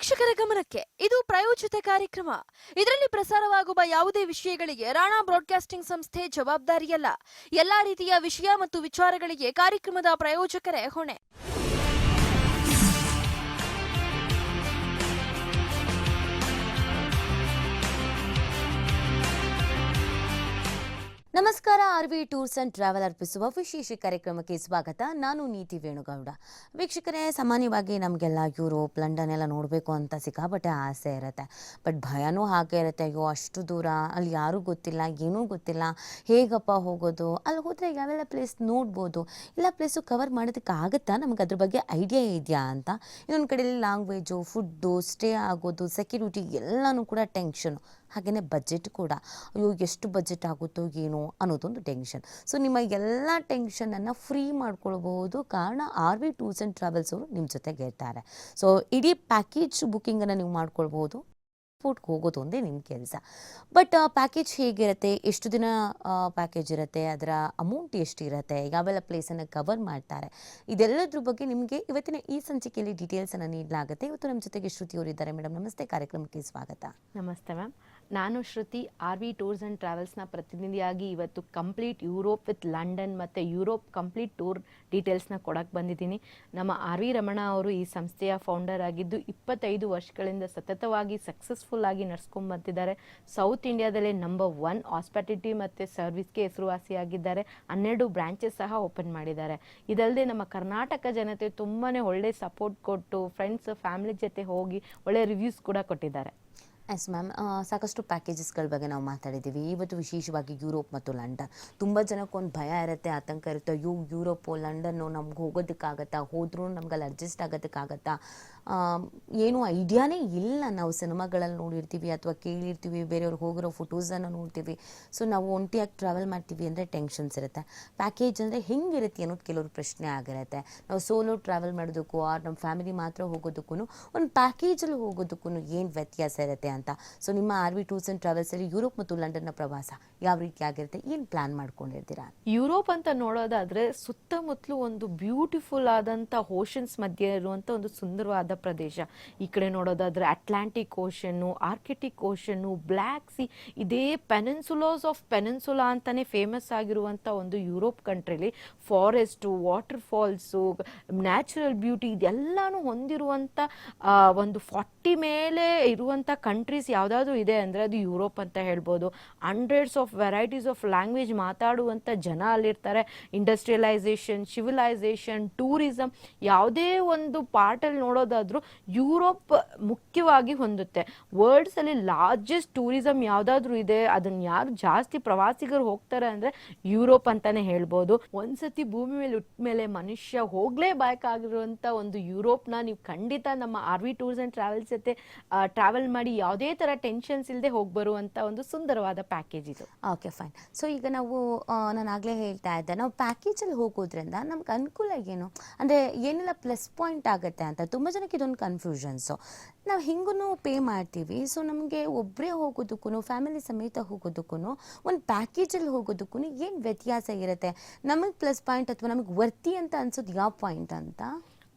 ವೀಕ್ಷಕರ ಗಮನಕ್ಕೆ ಇದು ಪ್ರಾಯೋಜಿತ ಕಾರ್ಯಕ್ರಮ. ಇದರಲ್ಲಿ ಪ್ರಸಾರವಾಗುವ ಯಾವುದೇ ವಿಷಯಗಳಿಗೆ ರಾಣಾ ಬ್ರಾಡ್ಕಾಸ್ಟಿಂಗ್ ಸಂಸ್ಥೆ ಜವಾಬ್ದಾರಿಯಲ್ಲ. ಎಲ್ಲಾ ರೀತಿಯ ವಿಷಯ ಮತ್ತು ವಿಚಾರಗಳಿಗೆ ಕಾರ್ಯಕ್ರಮದ ಪ್ರಾಯೋಜಕರೇ ಹೊಣೆ. ನಮಸ್ಕಾರ, R V tours and travel ಅರ್ಪಿಸುವ ವಿಶೇಷ ಕಾರ್ಯಕ್ರಮಕ್ಕೆ ಸ್ವಾಗತ. ನಾನು ನೀತಿ ವೇಣುಗೌಡ. ವೀಕ್ಷಕರೇ, ಸಾಮಾನ್ಯವಾಗಿ ನಮಗೆಲ್ಲ ಯುರೋಪ್, ಲಂಡನ್ ಎಲ್ಲ ನೋಡಬೇಕು ಅಂತ ಸಿಕ್ಕಾಪಟ್ಟೆ ಆಸೆ ಇರುತ್ತೆ. ಬಟ್ ಭಯನೂ ಹಾಗೆ ಇರುತ್ತೆ. ಅಯ್ಯೋ, ಅಷ್ಟು ದೂರ, ಅಲ್ಲಿ ಯಾರೂ ಗೊತ್ತಿಲ್ಲ, ಏನೂ ಗೊತ್ತಿಲ್ಲ. ಹೇಗಪ್ಪ ಹೋಗೋದು? ಅಲ್ಲಿ ಹೋದರೆ ಯಾವೆಲ್ಲ ಪ್ಲೇಸ್ ನೋಡ್ಬೋದು? ಎಲ್ಲ ಪ್ಲೇಸು ಕವರ್ ಮಾಡೋದಕ್ಕೆ ಆಗುತ್ತಾ? ನಮಗೆ ಅದ್ರ ಬಗ್ಗೆ ಐಡಿಯಾ ಇದೆಯಾ ಅಂತ. ಇನ್ನೊಂದು ಕಡೆಯಲ್ಲಿ ಲ್ಯಾಂಗ್ವೇಜು ಫುಡ್ಡು ಸ್ಟೇ ಆಗೋದು ಸೆಕ್ಯೂರಿಟಿ ಎಲ್ಲನೂ ಕೂಡ ಟೆನ್ಷನು ಹಾಗೆಯೇ ಬಜೆಟ್ ಕೂಡ. ಅಯ್ಯೋ, ಎಷ್ಟು ಬಜೆಟ್ ಆಗುತ್ತೋ ಏನೋ ಅನ್ನೋದೊಂದು ಟೆನ್ಷನ್ ಸೊ ನಿಮ್ಮ ಎಲ್ಲ ಟೆನ್ಷನನ್ನು ಫ್ರೀ ಮಾಡ್ಕೊಳ್ಬಹುದು. ಕಾರಣ R V tours and travels ಅವರು ನಿಮ್ಮ ಜೊತೆಗೆ ಇರ್ತಾರೆ. ಸೊ ಇಡೀ ಪ್ಯಾಕೇಜ್ ಬುಕ್ಕಿಂಗನ್ನು ನೀವು ಮಾಡ್ಕೊಳ್ಬೋದು ಫೋರ್ಟ್ಗೆ ಹೋಗೋದು ಒಂದೇ ನಿಮ್ಮ ಕೆಲಸ. ಬಟ್ ಪ್ಯಾಕೇಜ್ ಹೇಗಿರುತ್ತೆ? ಎಷ್ಟು ದಿನ ಪ್ಯಾಕೇಜ್ ಇರುತ್ತೆ? ಅದರ ಅಮೌಂಟ್ ಎಷ್ಟಿರುತ್ತೆ ಯಾವೆಲ್ಲ ಪ್ಲೇಸನ್ನು ಕವರ್ ಮಾಡ್ತಾರೆ? ಇದೆಲ್ಲದ್ರ ಬಗ್ಗೆ ನಿಮಗೆ ಇವತ್ತಿನ ಈ ಸಂಚಿಕೆಯಲ್ಲಿ ಡೀಟೇಲ್ಸನ್ನು ನೀಡಲಾಗುತ್ತೆ. ಇವತ್ತು ನಮ್ಮ ಜೊತೆಗೆ ಶ್ರುತಿ ಅವರಿದ್ದಾರೆ ಮೇಡಮ್ ನಮಸ್ತೆ. ಕಾರ್ಯಕ್ರಮಕ್ಕೆ ಸ್ವಾಗತ. ನಮಸ್ತೆ ಮ್ಯಾಮ್. ನಾನು Shruti, R V tours and ಟ್ರಾವೆಲ್ಸ್ನ ಪ್ರತಿನಿಧಿಯಾಗಿ ಇವತ್ತು ಕಂಪ್ಲೀಟ್ ಯುರೋಪ್ ವಿತ್ ಲಂಡನ್ ಮತ್ತು ಯುರೋಪ್ ಕಂಪ್ಲೀಟ್ ಟೂರ್ ಡೀಟೇಲ್ಸ್ನ ಕೊಡೋಕ್ಕೆ ಬಂದಿದ್ದೀನಿ. ನಮ್ಮ ಆರ್ ವಿ ರಮಣ ಅವರು ಈ ಸಂಸ್ಥೆಯ ಫೌಂಡರ್ ಆಗಿದ್ದು, ಇಪ್ಪತ್ತೈದು ವರ್ಷಗಳಿಂದ ಸತತವಾಗಿ ಸಕ್ಸಸ್ಫುಲ್ ಆಗಿ ನಡ್ಸ್ಕೊಂಡ್ ಬಂದಿದ್ದಾರೆ. ಸೌತ್ ಇಂಡಿಯಾದಲ್ಲೇ ನಂಬರ್ ಒನ್ ಹಾಸ್ಪಿಟಾಲಿಟಿ ಮತ್ತು ಸರ್ವಿಸ್ಗೆ ಹೆಸರುವಾಸಿಯಾಗಿದ್ದಾರೆ. ಹನ್ನೆರಡು ಬ್ರ್ಯಾಂಚಸ್ ಸಹ ಓಪನ್ ಮಾಡಿದ್ದಾರೆ. ಇದಲ್ಲದೆ ನಮ್ಮ ಕರ್ನಾಟಕ ಜನತೆ ತುಂಬಾ ಒಳ್ಳೆ ಸಪೋರ್ಟ್ ಕೊಟ್ಟು, ಫ್ರೆಂಡ್ಸ್, ಫ್ಯಾಮಿಲಿ ಜೊತೆ ಹೋಗಿ ಒಳ್ಳೆ ರಿವ್ಯೂಸ್ ಕೂಡ ಕೊಟ್ಟಿದ್ದಾರೆ. ಎಸ್ ಮ್ಯಾಮ್ ಸಾಕಷ್ಟು ಪ್ಯಾಕೇಜಸ್ಗಳ ಬಗ್ಗೆ ನಾವು ಮಾತಾಡಿದ್ದೀವಿ. ಇವತ್ತು ವಿಶೇಷವಾಗಿ ಯುರೋಪ್ ಮತ್ತು ಲಂಡನ್ ತುಂಬ ಜನಕ್ಕೊಂದು ಭಯ ಇರುತ್ತೆ, ಆತಂಕ ಇರುತ್ತೆ. ಅಯ್ಯೋ ಯುರೋಪು ಲಂಡನ್ನು ನಮ್ಗೆ ಹೋಗೋದಕ್ಕಾಗತ್ತಾ? ಹೋದ್ರೂ ನಮ್ಗೆ ಅಲ್ಲಿ ಅಡ್ಜಸ್ಟ್ ಆಗೋದಕ್ಕಾಗತ್ತಾ? ಏನೂ ಐಡಿಯಾನೇ ಇಲ್ಲ. ನಾವು ಸಿನಿಮಾಗಳಲ್ಲಿ ನೋಡಿರ್ತೀವಿ ಅಥವಾ ಕೇಳಿರ್ತೀವಿ, ಬೇರೆಯವ್ರು ಹೋಗಿರೋ ಫೋಟೋಸನ್ನು ನೋಡ್ತೀವಿ. ಸೊ ನಾವು ಒಂಟಿಯಾಗಿ ಟ್ರಾವೆಲ್ ಮಾಡ್ತೀವಿ ಅಂದರೆ ಟೆನ್ಷನ್ಸ್ ಇರುತ್ತೆ. ಪ್ಯಾಕೇಜ್ ಅಂದರೆ ಹೆಂಗಿರುತ್ತೆ ಅನ್ನೋದು ಕೆಲವ್ರ ಪ್ರಶ್ನೆ ಆಗಿರುತ್ತೆ. ನಾವು ಸೋಲೋ ಟ್ರಾವೆಲ್ ಮಾಡೋದಕ್ಕೂ ಆರ್ ನಮ್ಮ ಫ್ಯಾಮಿಲಿ ಮಾತ್ರ ಹೋಗೋದಕ್ಕೂ ಒಂದು ಪ್ಯಾಕೇಜಲ್ಲಿ ಹೋಗೋದಕ್ಕೂ ಏನು ವ್ಯತ್ಯಾಸ ಇರುತ್ತೆ ಅಂತ. ಸೊ ನಿಮ್ಮ ಆರ್ ವಿ ಟೂರ್ಸ್ ಆ್ಯಂಡ್ ಟ್ರಾವೆಲ್ಸಲ್ಲಿ ಯುರೋಪ್ ಮತ್ತು ಲಂಡನ್ನ ಪ್ರವಾಸ ಯಾವ ರೀತಿ ಆಗಿರುತ್ತೆ? ಏನು ಪ್ಲ್ಯಾನ್ ಮಾಡ್ಕೊಂಡಿರ್ತೀರಾ? ಯುರೋಪ್ ಅಂತ ನೋಡೋದಾದರೆ ಸುತ್ತಮುತ್ತಲು ಒಂದು ಬ್ಯೂಟಿಫುಲ್ ಆದಂಥ ಓಷನ್ಸ್ ಮಧ್ಯೆ ಇರುವಂಥ ಒಂದು ಸುಂದರವಾದ ಪ್ರದೇಶ. ಈ ಕಡೆ ನೋಡೋದಾದ್ರೆ Atlantic ocean Arctic ocean black sea ಇದೇ ಪೆನನ್ಸುಲಾಸ್ ಆಫ್ ಪೆನೆನ್ಸುಲಾ ಅಂತಲೇ ಫೇಮಸ್ ಆಗಿರುವಂಥ ಒಂದು Europe ಕಂಟ್ರಿಲಿ forest water falls natural beauty ಇದೆಲ್ಲನೂ ಹೊಂದಿರುವಂಥ ಒಂದು ಫಾರ್ಟಿ ಮೇಲೆ ಇರುವಂಥ ಕಂಟ್ರೀಸ್ ಯಾವುದಾದ್ರೂ ಇದೆ ಅಂದರೆ ಅದು ಯುರೋಪ್ ಅಂತ ಹೇಳ್ಬೋದು. Hundreds of varieties of language ಮಾತಾಡುವಂಥ ಜನ ಅಲ್ಲಿರ್ತಾರೆ. ಇಂಡಸ್ಟ್ರಿಯಲೈಸೇಷನ್ ಸಿವಿಲೈಸೇಷನ್ ಟೂರಿಸಮ್ ಯಾವುದೇ ಒಂದು ಪಾರ್ಟಲ್ಲಿ ನೋಡೋದಾದ್ರೂ ಯುರೋಪ್ ಮುಖ್ಯವಾಗಿ ಹೊಂದುತ್ತೆ. ವರ್ಲ್ಡ್ಸ್ ಅಲ್ಲಿ ಲಾರ್ಜೆಸ್ಟ್ ಟೂರಿಸಮ್ ಯಾವುದಾದ್ರೂ ಇದೆ, ಅದನ್ನ ಯಾರು ಜಾಸ್ತಿ ಪ್ರವಾಸಿಗರು ಹೋಗ್ತಾರೆ ಅಂದ್ರೆ ಯುರೋಪ್ ಅಂತಾನೆ ಹೇಳ್ಬೋದು. ಒಂದ್ಸತಿ ಭೂಮಿ ಮೇಲೆ ಉಟ್ಟ ಮೇಲೆ ಮನುಷ್ಯ ಹೋಗಲೇಬೇಕಾಗಿರುವಂಥ ಒಂದು ಯುರೋಪ್ನ ನೀವು ಖಂಡಿತ ನಮ್ಮ R V tours and travels ಜೊತೆ ಟ್ರಾವೆಲ್ ಮಾಡಿ ಯಾವುದೇ ತರ ಟೆನ್ಷನ್ಸ್ ಇಲ್ಲದೆ ಹೋಗಿ ಬರುವಂಥ ಒಂದು ಸುಂದರವಾದ ಪ್ಯಾಕೇಜ್ ಇದು. ಓಕೆ ಫೈನ್ ಸೊ ಈಗ ನಾವು ನಾನು ಆಗಲೇ ಹೇಳ್ತಾ ಇದ್ದೆ. ನಾವು ಪ್ಯಾಕೇಜಲ್ಲಿ ಹೋಗೋದ್ರಿಂದ ನಮ್ಗೆ ಅನುಕೂಲ ಏನು? ಅಂದರೆ ಏನೆಲ್ಲ ಪ್ಲಸ್ ಪಾಯಿಂಟ್ ಆಗುತ್ತೆ ಅಂತ? ತುಂಬ ಜನಕ್ಕೆ ಇದೊಂದು ಕನ್ಫ್ಯೂಷನ್ಸು ನಾವು ಹಿಂಗೂ ಪೇ ಮಾಡ್ತೀವಿ. ಸೊ ನಮಗೆ ಒಬ್ಬರೇ ಹೋಗೋದಕ್ಕೂ ಫ್ಯಾಮಿಲಿ ಸಮೇತ ಹೋಗೋದಕ್ಕೂ ಒಂದು ಪ್ಯಾಕೇಜಲ್ಲಿ ಹೋಗೋದಕ್ಕೂ ಏನು ವ್ಯತ್ಯಾಸ ಇರುತ್ತೆ? ನಮಗೆ ಪ್ಲಸ್ ಪಾಯಿಂಟ್ ಅಥವಾ ನಮಗೆ ವರ್ತಿ ಅಂತ ಅನ್ಸೋದು ಯಾವ ಪಾಯಿಂಟ್ ಅಂತ?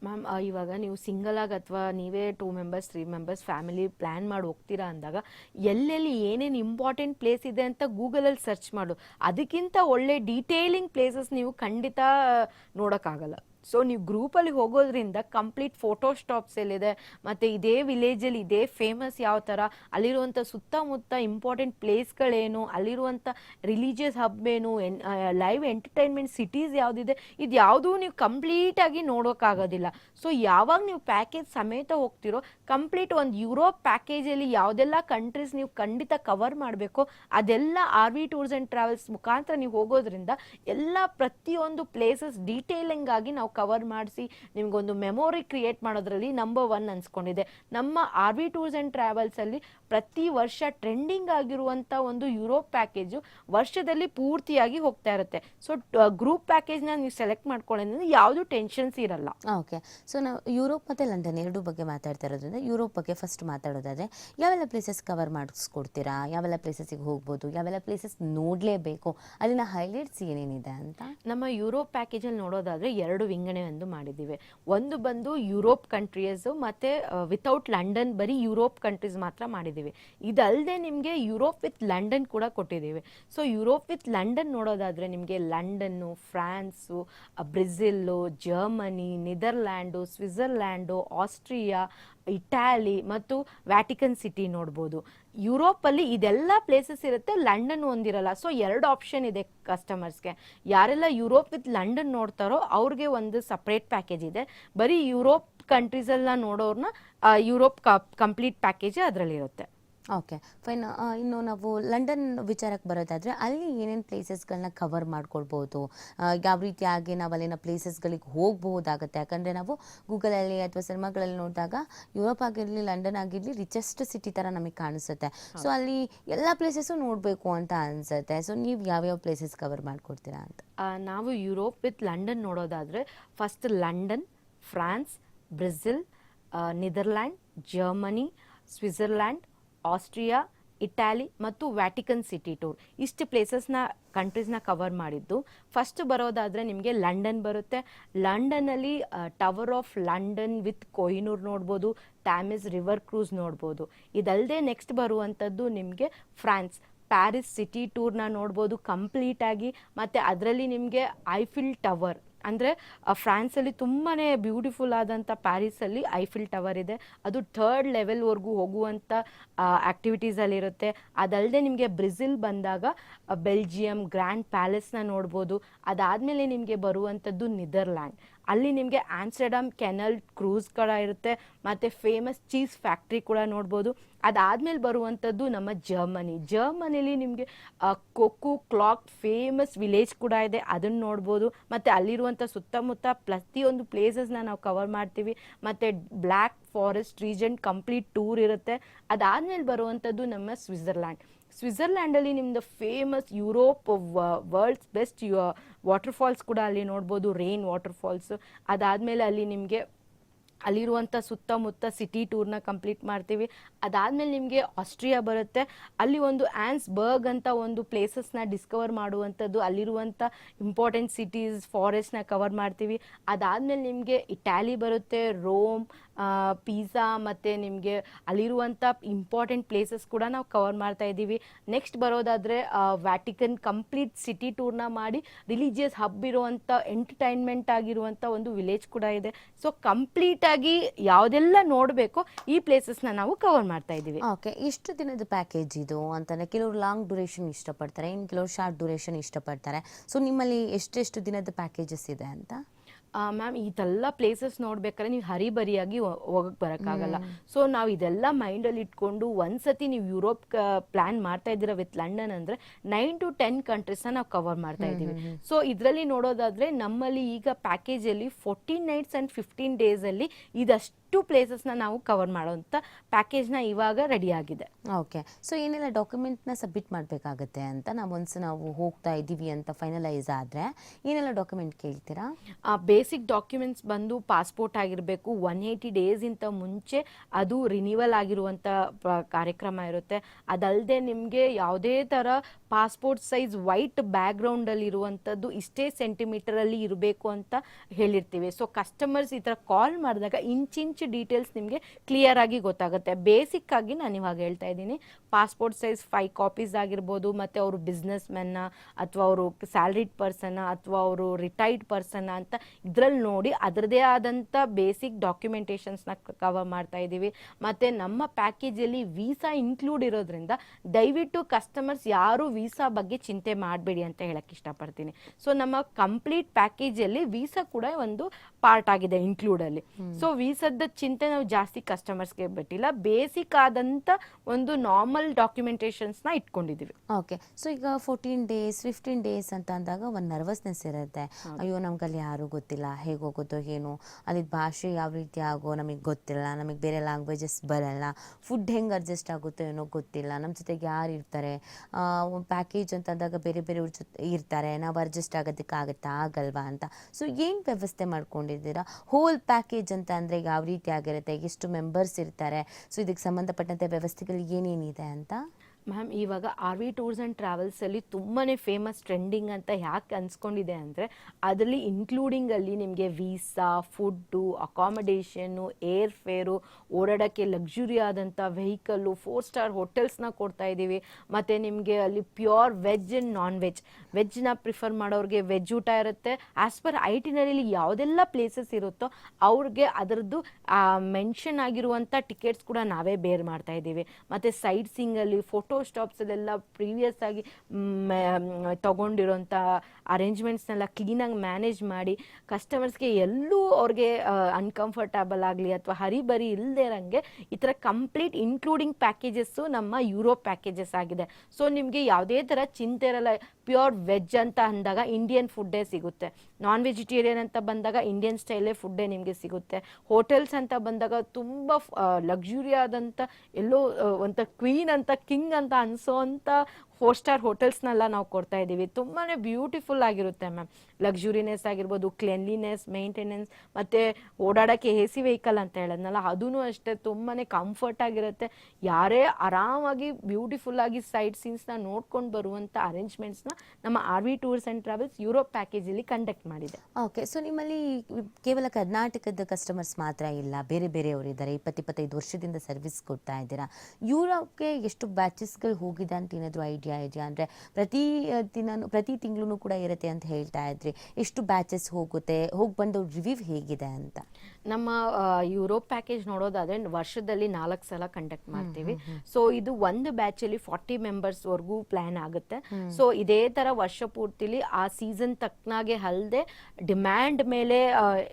ಮ್ಯಾಮ್ ಇವಾಗ ನೀವು ಸಿಂಗಲ್ ಆಗಿ ಅಥವಾ ನೀವೇ two members three members family plan ಮಾಡಿ ಹೋಗ್ತೀರಾ ಅಂದಾಗ ಎಲ್ಲೆಲ್ಲಿ ಏನೇನು ಇಂಪಾರ್ಟೆಂಟ್ ಪ್ಲೇಸ್ ಇದೆ ಅಂತ ಗೂಗಲಲ್ಲಿ ಸರ್ಚ್ ಮಾಡು. ಅದಕ್ಕಿಂತ ಒಳ್ಳೆ ಡೀಟೇಲಿಂಗ್ ಪ್ಲೇಸಸ್ ನೀವು ಖಂಡಿತ ನೋಡೋಕ್ಕಾಗಲ್ಲ. ಸೊ ನೀವು ಗ್ರೂಪಲ್ಲಿ ಹೋಗೋದ್ರಿಂದ ಕಂಪ್ಲೀಟ್ ಫೋಟೋ ಸ್ಟಾಪ್ಸ್ ಎಲ್ಲಿದೆ, ಮತ್ತು ಇದೇ ವಿಲೇಜಲ್ಲಿ ಇದೇ ಫೇಮಸ್ ಯಾವ ಥರ ಅಲ್ಲಿರುವಂಥ ಸುತ್ತಮುತ್ತ ಇಂಪಾರ್ಟೆಂಟ್ ಪ್ಲೇಸ್ಗಳೇನು ಅಲ್ಲಿರುವಂಥ ರಿಲಿಜಿಯಸ್ ಹಬ್ ಏನು ಎನ್ ಲೈವ್ ಎಂಟರ್ಟೈನ್ಮೆಂಟ್ ಸಿಟೀಸ್ ಯಾವುದಿದೆ, ಇದು ಯಾವುದೂ ನೀವು ಕಂಪ್ಲೀಟಾಗಿ ನೋಡೋಕ್ಕಾಗೋದಿಲ್ಲ ಸೊ ಯಾವಾಗ ನೀವು ಪ್ಯಾಕೇಜ್ ಸಮೇತ ಹೋಗ್ತಿರೋ ಕಂಪ್ಲೀಟ್ ಒಂದು ಯುರೋಪ್ ಪ್ಯಾಕೇಜಲ್ಲಿ ಯಾವುದೆಲ್ಲ ಕಂಟ್ರೀಸ್ ನೀವು ಖಂಡಿತ ಕವರ್ ಮಾಡಬೇಕು, ಅದೆಲ್ಲ R V tours and travels ಮುಖಾಂತರ ನೀವು ಹೋಗೋದ್ರಿಂದ ಎಲ್ಲ ಪ್ರತಿಯೊಂದು ಪ್ಲೇಸಸ್ ಡೀಟೇಲಿಂಗ್ ಆಗಿ ನಾವು ಕವರ್ ಮಾಡಿಸಿ ನಿಮಗೊಂದು ಮೆಮೊರಿ ಕ್ರಿಯೇಟ್ ಮಾಡೋದ್ರಲ್ಲಿ ನಂಬರ್ ಒನ್ ಅನ್ಸ್ಕೊಂಡಿದೆ. ನಮ್ಮ ಆರ್ ವಿ ಟೂರ್ಸ್ ಆ್ಯಂಡ್ ಟ್ರಾವೆಲ್ಸಲ್ಲಿ ಪ್ರತಿ ವರ್ಷ ಟ್ರೆಂಡಿಂಗ್ ಆಗಿರುವಂಥ ಒಂದು ಯುರೋಪ್ ಪ್ಯಾಕೇಜು ವರ್ಷದಲ್ಲಿ ಪೂರ್ತಿಯಾಗಿ ಹೋಗ್ತಾ ಇರುತ್ತೆ. ಸೊ ಗ್ರೂಪ್ ಪ್ಯಾಕೇಜ್ನ ನೀವು ಸೆಲೆಕ್ಟ್ ಮಾಡ್ಕೊಳ್ಳೋದ್ರಿಂದ ಯಾವುದೂ ಟೆನ್ಷನ್ಸ್ ಇರಲ್ಲ. ಓಕೆ ಸೊ ನಾವು ಯುರೋಪ್ ಮತ್ತು ಲಂಡನ್ ಎರಡೂ ಬಗ್ಗೆ ಮಾತಾಡ್ತಾ ಇರೋದ್ರಿಂದ ಯುರೋಪ್ ಬಗ್ಗೆ ಫಸ್ಟ್ ಮಾತಾಡೋದಾದರೆ ಯಾವೆಲ್ಲ ಪ್ಲೇಸಸ್ ಕವರ್ ಮಾಡಿಸ್ಕೊಡ್ತೀರಾ? ಯಾವೆಲ್ಲ ಪ್ಲೇಸಸ್ಗೆ ಹೋಗ್ಬೋದು? ಯಾವೆಲ್ಲ ಪ್ಲೇಸಸ್ ನೋಡಲೇಬೇಕು? ಅಲ್ಲಿನ ಹೈಲೈಟ್ಸ್ ಏನೇನಿದೆ ಅಂತ? ನಮ್ಮ ಯುರೋಪ್ ಪ್ಯಾಕೇಜಲ್ಲಿ ನೋಡೋದಾದ್ರೆ ಎರಡು ವಿಂಗ್ ವಿಂಗಡಣೆ ಒಂದು ಮಾಡಿದ್ದೀವಿ. ಒಂದು ಬಂದು ಯುರೋಪ್ ಕಂಟ್ರೀಸ್ ಮತ್ತು ವಿತೌಟ್ ಲಂಡನ್ ಬರೀ ಯುರೋಪ್ ಕಂಟ್ರೀಸ್ ಮಾತ್ರ ಮಾಡಿದ್ದೀವಿ. ಇದಲ್ಲದೆ ನಿಮಗೆ ಯುರೋಪ್ ವಿತ್ ಲಂಡನ್ ಕೂಡ ಕೊಟ್ಟಿದ್ದೀವಿ. ಸೊ ಯುರೋಪ್ ವಿತ್ ಲಂಡನ್ ನೋಡೋದಾದರೆ ನಿಮಗೆ London France Brazil Germany Netherland Switzerland Austria Italy ಮತ್ತು ವ್ಯಾಟಿಕನ್ ಸಿಟಿ ನೋಡ್ಬೋದು. ಯುರೋಪಲ್ಲಿ ಇದೆಲ್ಲ ಪ್ಲೇಸಸ್ ಇರುತ್ತೆ ಲಂಡನ್ ಒಂದಿರಲ್ಲ. ಸೊ ಎರಡು ಆಪ್ಷನ್ ಇದೆ ಕಸ್ಟಮರ್ಸ್ಗೆ ಯಾರೆಲ್ಲ ಯುರೋಪ್ ವಿತ್ ಲಂಡನ್ ನೋಡ್ತಾರೋ ಅವ್ರಿಗೆ ಒಂದು ಸಪ್ರೇಟ್ ಪ್ಯಾಕೇಜ್ ಇದೆ. ಬರೀ ಯುರೋಪ್ ಕಂಟ್ರೀಸೆಲ್ಲ ನೋಡೋರ್ನ ಯುರೋಪ್ ಕಂಪ್ಲೀಟ್ ಪ್ಯಾಕೇಜ್ ಅದರಲ್ಲಿರುತ್ತೆ. ಓಕೆ ಫೈನ್ ಇನ್ನು ನಾವು ಲಂಡನ್ ವಿಚಾರಕ್ಕೆ ಬರೋದಾದರೆ ಅಲ್ಲಿ ಏನೇನು ಪ್ಲೇಸಸ್ಗಳನ್ನ ಕವರ್ ಮಾಡ್ಕೊಳ್ಬೋದು? ಯಾವ ರೀತಿಯಾಗಿ ನಾವು ಅಲ್ಲಿನ ಪ್ಲೇಸಸ್ಗಳಿಗೆ ಹೋಗ್ಬೋದಾಗತ್ತೆ ಯಾಕಂದರೆ ನಾವು ಗೂಗಲಲ್ಲಿ ಅಥವಾ ಸಿನಿಮಾಗಳಲ್ಲಿ ನೋಡಿದಾಗ ಯುರೋಪ್ ಆಗಿರಲಿ ಲಂಡನ್ ಆಗಿರಲಿ ರಿಚೆಸ್ಟ್ ಸಿಟಿ ಥರ ನಮಗೆ ಕಾಣಿಸುತ್ತೆ. ಸೊ ಅಲ್ಲಿ ಎಲ್ಲ ಪ್ಲೇಸಸ್ಸು ನೋಡಬೇಕು ಅಂತ ಅನಿಸುತ್ತೆ. ಸೊ ನೀವು ಯಾವ್ಯಾವ ಪ್ಲೇಸಸ್ ಕವರ್ ಮಾಡ್ಕೊಡ್ತೀರಾ ಅಂತ? ನಾವು ಯುರೋಪ್ ವಿತ್ ಲಂಡನ್ ನೋಡೋದಾದರೆ first London France Brazil Netherland Germany Switzerland Austria Italy ಮತ್ತು ವ್ಯಾಟಿಕನ್ ಸಿಟಿ ಟೂರ್. ಇಷ್ಟು ಪ್ಲೇಸಸ್ನ ಕಂಟ್ರೀಸ್ನ ಕವರ್ ಮಾಡಿದ್ದು. ಫಸ್ಟ್ ಬರೋದಾದರೆ ನಿಮಗೆ ಲಂಡನ್ ಬರುತ್ತೆ. ಲಂಡನ್ನಲ್ಲಿ Tower of London with Kohinoor ನೋಡ್ಬೋದು ಟ್ಯಾಮಿಸ್ ರಿವರ್ ಕ್ರೂಸ್ ನೋಡ್ಬೋದು. ಇದಲ್ಲದೆ ನೆಕ್ಸ್ಟ್ ಬರುವಂಥದ್ದು ನಿಮಗೆ ಫ್ರಾನ್ಸ್. ಪ್ಯಾರಿಸ್ ಸಿಟಿ ಟೂರ್ನ ನೋಡ್ಬೋದು ಕಂಪ್ಲೀಟಾಗಿ ಮತ್ತು ಅದರಲ್ಲಿ ನಿಮಗೆ ಐಫಿಲ್ ಟವರ್ ಅಂದರೆ ಫ್ರಾನ್ಸಲ್ಲಿ ತುಂಬಾ ಬ್ಯೂಟಿಫುಲ್ ಆದಂಥ ಪ್ಯಾರಿಸಲ್ಲಿ ಐಫಿಲ್ ಟವರ್ ಇದೆ. ಅದು ಥರ್ಡ್ ಲೆವೆಲ್ವರೆಗೂ ಹೋಗುವಂಥ ಆ್ಯಕ್ಟಿವಿಟೀಸಲ್ಲಿರುತ್ತೆ ಅದಲ್ಲದೆ ನಿಮಗೆ ಬ್ರೆಜಿಲ್ ಬಂದಾಗ ಬೆಲ್ಜಿಯಂ, ಗ್ರ್ಯಾಂಡ್ ಪ್ಯಾಲೇಸ್ನ ನೋಡ್ಬೋದು. ಅದಾದಮೇಲೆ ನಿಮಗೆ ಬರುವಂಥದ್ದು ನೆದರ್ಲ್ಯಾಂಡ್. ಅಲ್ಲಿ ನಿಮಗೆ ಆಮ್ಸ್ಟರ್ಡಮ್ ಕೆನಲ್ ಕ್ರೂಸ್ ಕೂಡ ಇರುತ್ತೆ, ಮತ್ತು ಫೇಮಸ್ ಚೀಸ್ ಫ್ಯಾಕ್ಟ್ರಿ ಕೂಡ ನೋಡ್ಬೋದು. ಅದಾದಮೇಲೆ ಬರುವಂಥದ್ದು ನಮ್ಮ ಜರ್ಮನಿ. ಜರ್ಮನಿಲಿ ನಿಮಗೆ ಕೊಕ್ಕು, ಕ್ಲಾಕ್ ಫೇಮಸ್ ವಿಲೇಜ್ ಕೂಡ ಇದೆ ಅದನ್ನು ನೋಡ್ಬೋದು. ಮತ್ತು ಅಲ್ಲಿರುವಂಥ ಸುತ್ತಮುತ್ತ ಪ್ರತಿಯೊಂದು ಪ್ಲೇಸಸ್ನ ನಾವು ಕವರ್ ಮಾಡ್ತೀವಿ. ಮತ್ತು Black Forest region complete tour ಇರುತ್ತೆ. ಅದಾದಮೇಲೆ ಬರುವಂಥದ್ದು ನಮ್ಮ ಸ್ವಿಟ್ಜರ್ಲ್ಯಾಂಡ್. ಸ್ವಿಟ್ಜರ್ಲ್ಯಾಂಡಲ್ಲಿ ನಿಮ್ಮದು famous Europe world's best water falls ಕೂಡ ಅಲ್ಲಿ ನೋಡ್ಬೋದು ರೈನ್ ವಾಟರ್ ಫಾಲ್ಸ್ ಅದಾದಮೇಲೆ ಅಲ್ಲಿ ನಿಮಗೆ ಅಲ್ಲಿರುವಂಥ ಸುತ್ತಮುತ್ತ ಸಿಟಿ ಟೂರ್ನ ಕಂಪ್ಲೀಟ್ ಮಾಡ್ತೀವಿ. ಅದಾದಮೇಲೆ ನಿಮಗೆ ಆಸ್ಟ್ರಿಯಾ ಬರುತ್ತೆ. ಅಲ್ಲಿ ಒಂದು ಆ್ಯನ್ಸ್ ಬರ್ಗ್ ಅಂತ ಒಂದು ಪ್ಲೇಸಸ್ನ ಡಿಸ್ಕವರ್ ಮಾಡುವಂಥದ್ದು ಅಲ್ಲಿರುವಂಥ ಇಂಪಾರ್ಟೆಂಟ್ ಸಿಟೀಸ್ ಫಾರೆಸ್ಟ್ನ ಕವರ್ ಮಾಡ್ತೀವಿ. ಅದಾದಮೇಲೆ ನಿಮಗೆ ಇಟ್ಯಾಲಿ ಬರುತ್ತೆ, ರೋಮ್ ಪಿಜ್ಜಾ ಮತ್ತು ನಿಮಗೆ ಅಲ್ಲಿರುವಂಥ ಇಂಪಾರ್ಟೆಂಟ್ ಪ್ಲೇಸಸ್ ಕೂಡ ನಾವು ಕವರ್ ಮಾಡ್ತಾ ಇದ್ದೀವಿ. ನೆಕ್ಸ್ಟ್ ಬರೋದಾದರೆ ವ್ಯಾಟಿಕನ್ ಕಂಪ್ಲೀಟ್ ಸಿಟಿ ಟೂರ್ನ ಮಾಡಿ ರಿಲಿಜಿಯಸ್ ಹಬ್ ಇರುವಂಥ ಎಂಟರ್ಟೈನ್ಮೆಂಟ್ ಆಗಿರುವಂಥ ಒಂದು ವಿಲೇಜ್ ಕೂಡ ಇದೆ. ಸೊ ಕಂಪ್ಲೀಟಾಗಿ ಯಾವುದೆಲ್ಲ ನೋಡಬೇಕು ಈ ಪ್ಲೇಸಸ್ನ ನಾವು ಕವರ್ ಮಾಡ್ತಾ ಇದ್ದೀವಿ. ಓಕೆ ಎಷ್ಟು ದಿನದ ಪ್ಯಾಕೇಜ್ ಇದು ಅಂತಂದರೆ ಕೆಲವರು ಲಾಂಗ್ ಡ್ಯೂರೇಷನ್ ಇಷ್ಟಪಡ್ತಾರೆ ಇನ್ನು ಕೆಲವರು ಶಾರ್ಟ್ ಡ್ಯೂರೇಷನ್ ಇಷ್ಟಪಡ್ತಾರೆ. ಸೊ ನಿಮ್ಮಲ್ಲಿ ಎಷ್ಟೆಷ್ಟು ದಿನದ ಪ್ಯಾಕೇಜಸ್ ಇದೆ ಅಂತ? ಮ್ಯಾಮ್ ಇದೆಲ್ಲ ಪ್ಲೇಸಸ್ ನೋಡ್ಬೇಕಾದ್ರೆ ನೀವು ಹರಿಬರಿಯಾಗಿ ಹೋಗಕ್ ಬರೋಕ್ಕಾಗಲ್ಲ. ಸೊ ನಾವು ಇದೆಲ್ಲ ಮೈಂಡಲ್ಲಿ ಇಟ್ಕೊಂಡು ಒಂದ್ಸತಿ ನೀವು ಯುರೋಪ್ ಪ್ಲಾನ್ ಮಾಡ್ತಾ ಇದ್ದೀರಾ ವಿತ್ ಲಂಡನ್ ಅಂದ್ರೆ ನೈನ್ ಟು ಟೆನ್ ಕಂಟ್ರೀಸ್ನ ನಾವು ಕವರ್ ಮಾಡ್ತಾ ಇದ್ದೀವಿ. ಸೊ ಇದರಲ್ಲಿ ನೋಡೋದಾದ್ರೆ ನಮ್ಮಲ್ಲಿ ಈಗ ಪ್ಯಾಕೇಜಲ್ಲಿ ಫೋರ್ಟೀನ್ ನೈಟ್ಸ್ ಅಂಡ್ ಫಿಫ್ಟೀನ್ ಡೇಸಲ್ಲಿ ಇದಷ್ಟು ಪ್ಲೇಸಸ್ನ ನಾವು ಕವರ್ ಮಾಡೋಂಥ ಪ್ಯಾಕೇಜ್ನ ಇವಾಗ ರೆಡಿ ಆಗಿದೆ. ಓಕೆ ಸೊ ಏನೆಲ್ಲ ಡಾಕ್ಯುಮೆಂಟ್ನ ಸಬ್ಮಿಟ್ ಮಾಡಬೇಕಾಗತ್ತೆ ಅಂತ ನಾವು ಒಂದ್ಸ ನಾವು ಹೋಗ್ತಾ ಇದ್ದೀವಿ ಅಂತ ಫೈನಲೈಸ್ ಆದರೆ ಏನೆಲ್ಲ ಡಾಕ್ಯುಮೆಂಟ್ ಕೇಳ್ತೀರಾ? ಬೇಸಿಕ್ ಡಾಕ್ಯುಮೆಂಟ್ಸ್ ಬಂದು ಪಾಸ್ಪೋರ್ಟ್ ಆಗಿರಬೇಕು ಒನ್ ಏಯ್ಟಿ ಡೇಸಿಂತ ಮುಂಚೆ ಅದು ರಿನಿವಲ್ ಆಗಿರುವಂಥ ಕಾರ್ಯಕ್ರಮ ಇರುತ್ತೆ. ಅದಲ್ಲದೆ ನಿಮಗೆ ಯಾವುದೇ ಥರ ಪಾಸ್ಪೋರ್ಟ್ ಸೈಜ್ ವೈಟ್ ಬ್ಯಾಕ್ಗ್ರೌಂಡಲ್ಲಿ ಇರುವಂಥದ್ದು ಇಷ್ಟೇ ಸೆಂಟಿಮೀಟರಲ್ಲಿ ಇರಬೇಕು ಅಂತ ಹೇಳಿರ್ತೀವಿ. ಸೊ ಕಸ್ಟಮರ್ಸ್ ಈ ಥರ ಕಾಲ್ ಮಾಡಿದಾಗ ಇಂಚಿಂಚು ಡೀಟೇಲ್ಸ್ ನಿಮಗೆ ಕ್ಲಿಯರ್ ಆಗಿ ಗೊತ್ತಾಗುತ್ತೆ. ಬೇಸಿಕ್ ಆಗಿ ನಾನು ಇವಾಗ ಹೇಳ್ತಾ ಇದ್ದೀನಿ. ಪಾಸ್ಪೋರ್ಟ್ ಸೈಜ್ ಫೈವ್ ಕಾಪೀಸ್ ಆಗಿರ್ಬೋದು ಮತ್ತು ಅವರು ಬಿಸ್ನೆಸ್ ಮೆನ್ನ ಅಥವಾ ಅವರು ಸ್ಯಾಲ್ರಿಡ್ ಪರ್ಸನ್ನ ಅಥವಾ ಅವರು ರಿಟೈರ್ಡ್ ಪರ್ಸನ್ನ ಅಂತ ಇದರಲ್ಲಿ ನೋಡಿ ಅದರದೇ ಆದಂಥ ಬೇಸಿಕ್ ಡಾಕ್ಯುಮೆಂಟೇಷನ್ಸ್ನ ಕವರ್ ಮಾಡ್ತಾ ಇದ್ದೀವಿ. ಮತ್ತು ನಮ್ಮ ಪ್ಯಾಕೇಜಲ್ಲಿ ವೀಸಾ ಇನ್ಕ್ಲೂಡ್ ಇರೋದ್ರಿಂದ ದಯವಿಟ್ಟು ಕಸ್ಟಮರ್ಸ್ ಯಾರು ವೀಸಾ ಬಗ್ಗೆ ಚಿಂತೆ ಮಾಡಬೇಡಿ ಅಂತ ಹೇಳಕ್ಕೆ ಇಷ್ಟಪಡ್ತೀನಿ. ಸೊ ನಮ್ಮ ಕಂಪ್ಲೀಟ್ ಪ್ಯಾಕೇಜಲ್ಲಿ ವೀಸಾ ಕೂಡ ಒಂದು ಪಾರ್ಟ್ ಆಗಿದೆ ಇನ್ಕ್ಲೂಡಲ್ಲಿ ಸೊ ವೀಸಾದ ಚಿಂತೆ ನಾವು ಜಾಸ್ತಿ ಕಸ್ಟಮರ್ಸ್ಗೆ ಬಿಟ್ಟಿಲ್ಲ. ಬೇಸಿಕ್ ಆದಂಥ ಒಂದು ನಾರ್ಮಲ್ ಡಾಕ್ಯುಮೆಂಟೇಷನ್ಸ್ನ ಇಟ್ಕೊಂಡಿದ್ದೀವಿ ಓಕೆ ಸೊ ಈಗ ಫೋರ್ಟೀನ್ ಡೇಸ್ ಫಿಫ್ಟೀನ್ ಡೇಸ್ ಅಂತ ಅಂದಾಗ ಒಂದು ನರ್ವಸ್ನೆಸ್ ಇರುತ್ತೆ. ಅಯ್ಯೋ ನಮ್ಗಲ್ಲಿ ಯಾರೂ ಗೊತ್ತಿಲ್ಲ. ಹೇಗೆ ಹೋಗೋದು ಏನು. ಅಲ್ಲಿ ಭಾಷೆ ಯಾವ ರೀತಿ ಆಗೋ ನಮಗೆ ಗೊತ್ತಿಲ್ಲ ನಮಗೆ ಬೇರೆ ಲ್ಯಾಂಗ್ವೇಜಸ್ ಬರಲ್ಲ. ಫುಡ್ ಹೆಂಗೆ ಅಡ್ಜಸ್ಟ್ ಆಗುತ್ತೋ ಏನೋ ಗೊತ್ತಿಲ್ಲ. ನಮ್ಮ ಜೊತೆಗೆ ಯಾರು ಇರ್ತಾರೆ? ಪ್ಯಾಕೇಜ್ ಅಂತ ಅಂದಾಗ ಬೇರೆ ಬೇರೆಯವ್ರ ಜೊತೆ ಇರ್ತಾರೆ. ನಾವು ಅಡ್ಜಸ್ಟ್ ಆಗೋದಕ್ಕೆ ಆಗುತ್ತಾ ಆಗಲ್ವಾ ಅಂತ. ಸೊ ಏನು ವ್ಯವಸ್ಥೆ ಮಾಡ್ಕೊಂಡಿದ್ದೀರಾ? ಹೋಲ್ ಪ್ಯಾಕೇಜ್ ಅಂತ ಅಂದರೆ ಯಾವ ರೀತಿ ಆಗಿರುತ್ತೆ ಎಷ್ಟು ಮೆಂಬರ್ಸ್ ಇರ್ತಾರೆ. ಸೊ ಇದಕ್ಕೆ ಸಂಬಂಧಪಟ್ಟಂತೆ ವ್ಯವಸ್ಥೆಗಳು ಏನೇನಿದೆ ಅಂತ? ಮ್ಯಾಮ್, ಇವಾಗ ಆರ್ ವಿ ಟೂರ್ಸ್ ಆ್ಯಂಡ್ ಟ್ರಾವೆಲ್ಸಲ್ಲಿ ತುಂಬಾ ಫೇಮಸ್, ಟ್ರೆಂಡಿಂಗ್ ಅಂತ ಯಾಕೆ ಅನ್ಸ್ಕೊಂಡಿದೆ ಅಂದರೆ, ಅದರಲ್ಲಿ ಇನ್ಕ್ಲೂಡಿಂಗಲ್ಲಿ ನಿಮಗೆ visa, food accommodation air fare ಓಡಾಡೋಕ್ಕೆ luxury ಆದಂಥ ವೆಹಿಕಲ್ಲು ಫೋರ್ ಸ್ಟಾರ್ ಹೋಟೆಲ್ಸ್ನ ಕೊಡ್ತಾ ಇದ್ದೀವಿ. ಮತ್ತು ನಿಮಗೆ ಅಲ್ಲಿ pure veg and non veg ವೆಜ್ನ prefer ಮಾಡೋರಿಗೆ ವೆಜ್ ಊಟ ಇರುತ್ತೆ. ಆ್ಯಸ್ ಪರ್ ಐಟಿನರಿಲಿ ಯಾವುದೆಲ್ಲ ಪ್ಲೇಸಸ್ ಇರುತ್ತೋ ಅವ್ರಿಗೆ ಅದರದ್ದು ಮೆನ್ಷನ್ ಆಗಿರುವಂಥ ಟಿಕೆಟ್ಸ್ ಕೂಡ ನಾವೇ ಬೇರ್ ಮಾಡ್ತಾ ಇದ್ದೀವಿ. ಮತ್ತು ಸೈಟ್ ಸೀಂಗಲ್ಲಿ ಫೋಟೋ ಸ್ಟಾಪ್ಸಲ್ಲೆಲ್ಲ ಪ್ರೀವಿಯಸ್ ಆಗಿ ತಗೊಂಡಿರೋಂಥ ಅರೇಂಜ್ಮೆಂಟ್ಸ್ನೆಲ್ಲ ಕ್ಲೀನಾಗಿ ಮ್ಯಾನೇಜ್ ಮಾಡಿ ಕಸ್ಟಮರ್ಸ್ಗೆ ಎಲ್ಲೂ ಅವ್ರಿಗೆ ಅನ್ಕಂಫರ್ಟಬಲ್ ಆಗಲಿ ಅಥವಾ ಹರಿಬರಿ ಇಲ್ಲದೆ ಇರೋಂಗೆ ಈ ಥರ ಕಂಪ್ಲೀಟ್ ಇನ್ಕ್ಲೂಡಿಂಗ್ ಪ್ಯಾಕೇಜಸ್ಸು ನಮ್ಮ ಯುರೋಪ್ ಪ್ಯಾಕೇಜಸ್ ಆಗಿದೆ. ಸೊ ನಿಮಗೆ ಯಾವುದೇ ಥರ ಚಿಂತೆ ಇರಲ್ಲ ಪ್ಯೂರ್ ವೆಜ್ ಅಂತ ಅಂದಾಗ ಇಂಡಿಯನ್ ಫುಡ್ಡೇ ಸಿಗುತ್ತೆ. ನಾನ್ ವೆಜಿಟೇರಿಯನ್ ಅಂತ ಬಂದಾಗ ಇಂಡಿಯನ್ ಸ್ಟೈಲೇ ಫುಡ್ಡೇ ನಿಮಗೆ ಸಿಗುತ್ತೆ. ಹೋಟೆಲ್ಸ್ ಅಂತ ಬಂದಾಗ ತುಂಬ ಲಕ್ಸುರಿ ಆದಂಥ ಎಲ್ಲೋ ಒಂಥ ಕ್ವೀನ್ ಅಂತ ಕಿಂಗ್ ಅಂತ ಅನಿಸೋ ಅಂಥ ಫೋರ್ ಸ್ಟಾರ್ ಹೋಟೆಲ್ಸ್ನೆಲ್ಲ ನಾವು ಕೊಡ್ತಾ ಇದ್ದೀವಿ. ತುಂಬಾ ಬ್ಯೂಟಿಫುಲ್ ಆಗಿರುತ್ತೆ ಮ್ಯಾಮ್ ಲಕ್ಸುರಿನೆಸ್ ಆಗಿರ್ಬೋದು ಕ್ಲೆನ್ಲಿನೆಸ್ ಮೇಂಟೆನೆನ್ಸ್ ಮತ್ತು ಓಡಾಡೋಕ್ಕೆ ಎ ಸಿ ವೆಹಿಕಲ್ ಅಂತ ಹೇಳೋದ್ನಲ್ಲ ಅದೂ ಅಷ್ಟೇ ತುಂಬಾ ಕಂಫರ್ಟ್ ಆಗಿರುತ್ತೆ. ಯಾರೇ ಆರಾಮಾಗಿ ಬ್ಯೂಟಿಫುಲ್ ಆಗಿ ಸೈಟ್ ಸೀನ್ಸ್ನ ನೋಡ್ಕೊಂಡು ಬರುವಂಥ ಅರೇಂಜ್ಮೆಂಟ್ಸ್ನ ನಮ್ಮ R V tours and travels Europe ಪ್ಯಾಕೇಜಲ್ಲಿ conduct ಮಾಡಿದೆ. ಓಕೆ ಸೊ ನಿಮ್ಮಲ್ಲಿ ಕೇವಲ ಕರ್ನಾಟಕದ ಕಸ್ಟಮರ್ಸ್ ಮಾತ್ರ ಇಲ್ಲ, ಬೇರೆ ಬೇರೆಯವರು ಇದ್ದಾರೆ ಇಪ್ಪತ್ತು ಇಪ್ಪತ್ತೈದು ವರ್ಷದಿಂದ ಸರ್ವಿಸ್ ಕೊಡ್ತಾ ಇದ್ದೀರಾ. ಯುರೋಪ್ಗೆ ಎಷ್ಟು ಬ್ಯಾಚಸ್ಗಳು ಹೋಗಿದೆ ಅಂತ ಏನಾದರೂ ಐಡಿಯಾ ಇದೆಯಾ ಅಂದರೆ ಪ್ರತಿ ದಿನನೂ, ಪ್ರತಿ ತಿಂಗಳೂ ಕೂಡ ಇರುತ್ತೆ ಅಂತ ಹೇಳ್ತಾ ಇದ್ರಿ. ಎಷ್ಟು ಬ್ಯಾಚಸ್ ಹೋಗುತ್ತೆ? ಹೋಗಿ ಬಂದು ರಿವ್ಯೂ ಹೇಗಿದೆ ಅಂತ? ನಮ್ಮ ಯುರೋಪ್ ಪ್ಯಾಕೇಜ್ ನೋಡೋದಾದ್ರೆ ವರ್ಷದಲ್ಲಿ ನಾಲ್ಕು ಸಲ ಕಂಡಕ್ಟ್ ಮಾಡ್ತೀವಿ. ಸೊ ಇದು ಒಂದು ಬ್ಯಾಚಲ್ಲಿ ಫಾರ್ಟಿ ಮೆಂಬರ್ಸ್ವರೆಗೂ ಪ್ಲಾನ್ ಆಗುತ್ತೆ. ಸೊ ಇದೇ ತರ ವರ್ಷ ಪೂರ್ತಿಲಿ ಆ ಸೀಸನ್ ತಕ್ಕನಾಗೆ ಅಲ್ಲದೆ ಡಿಮ್ಯಾಂಡ್ ಮೇಲೆ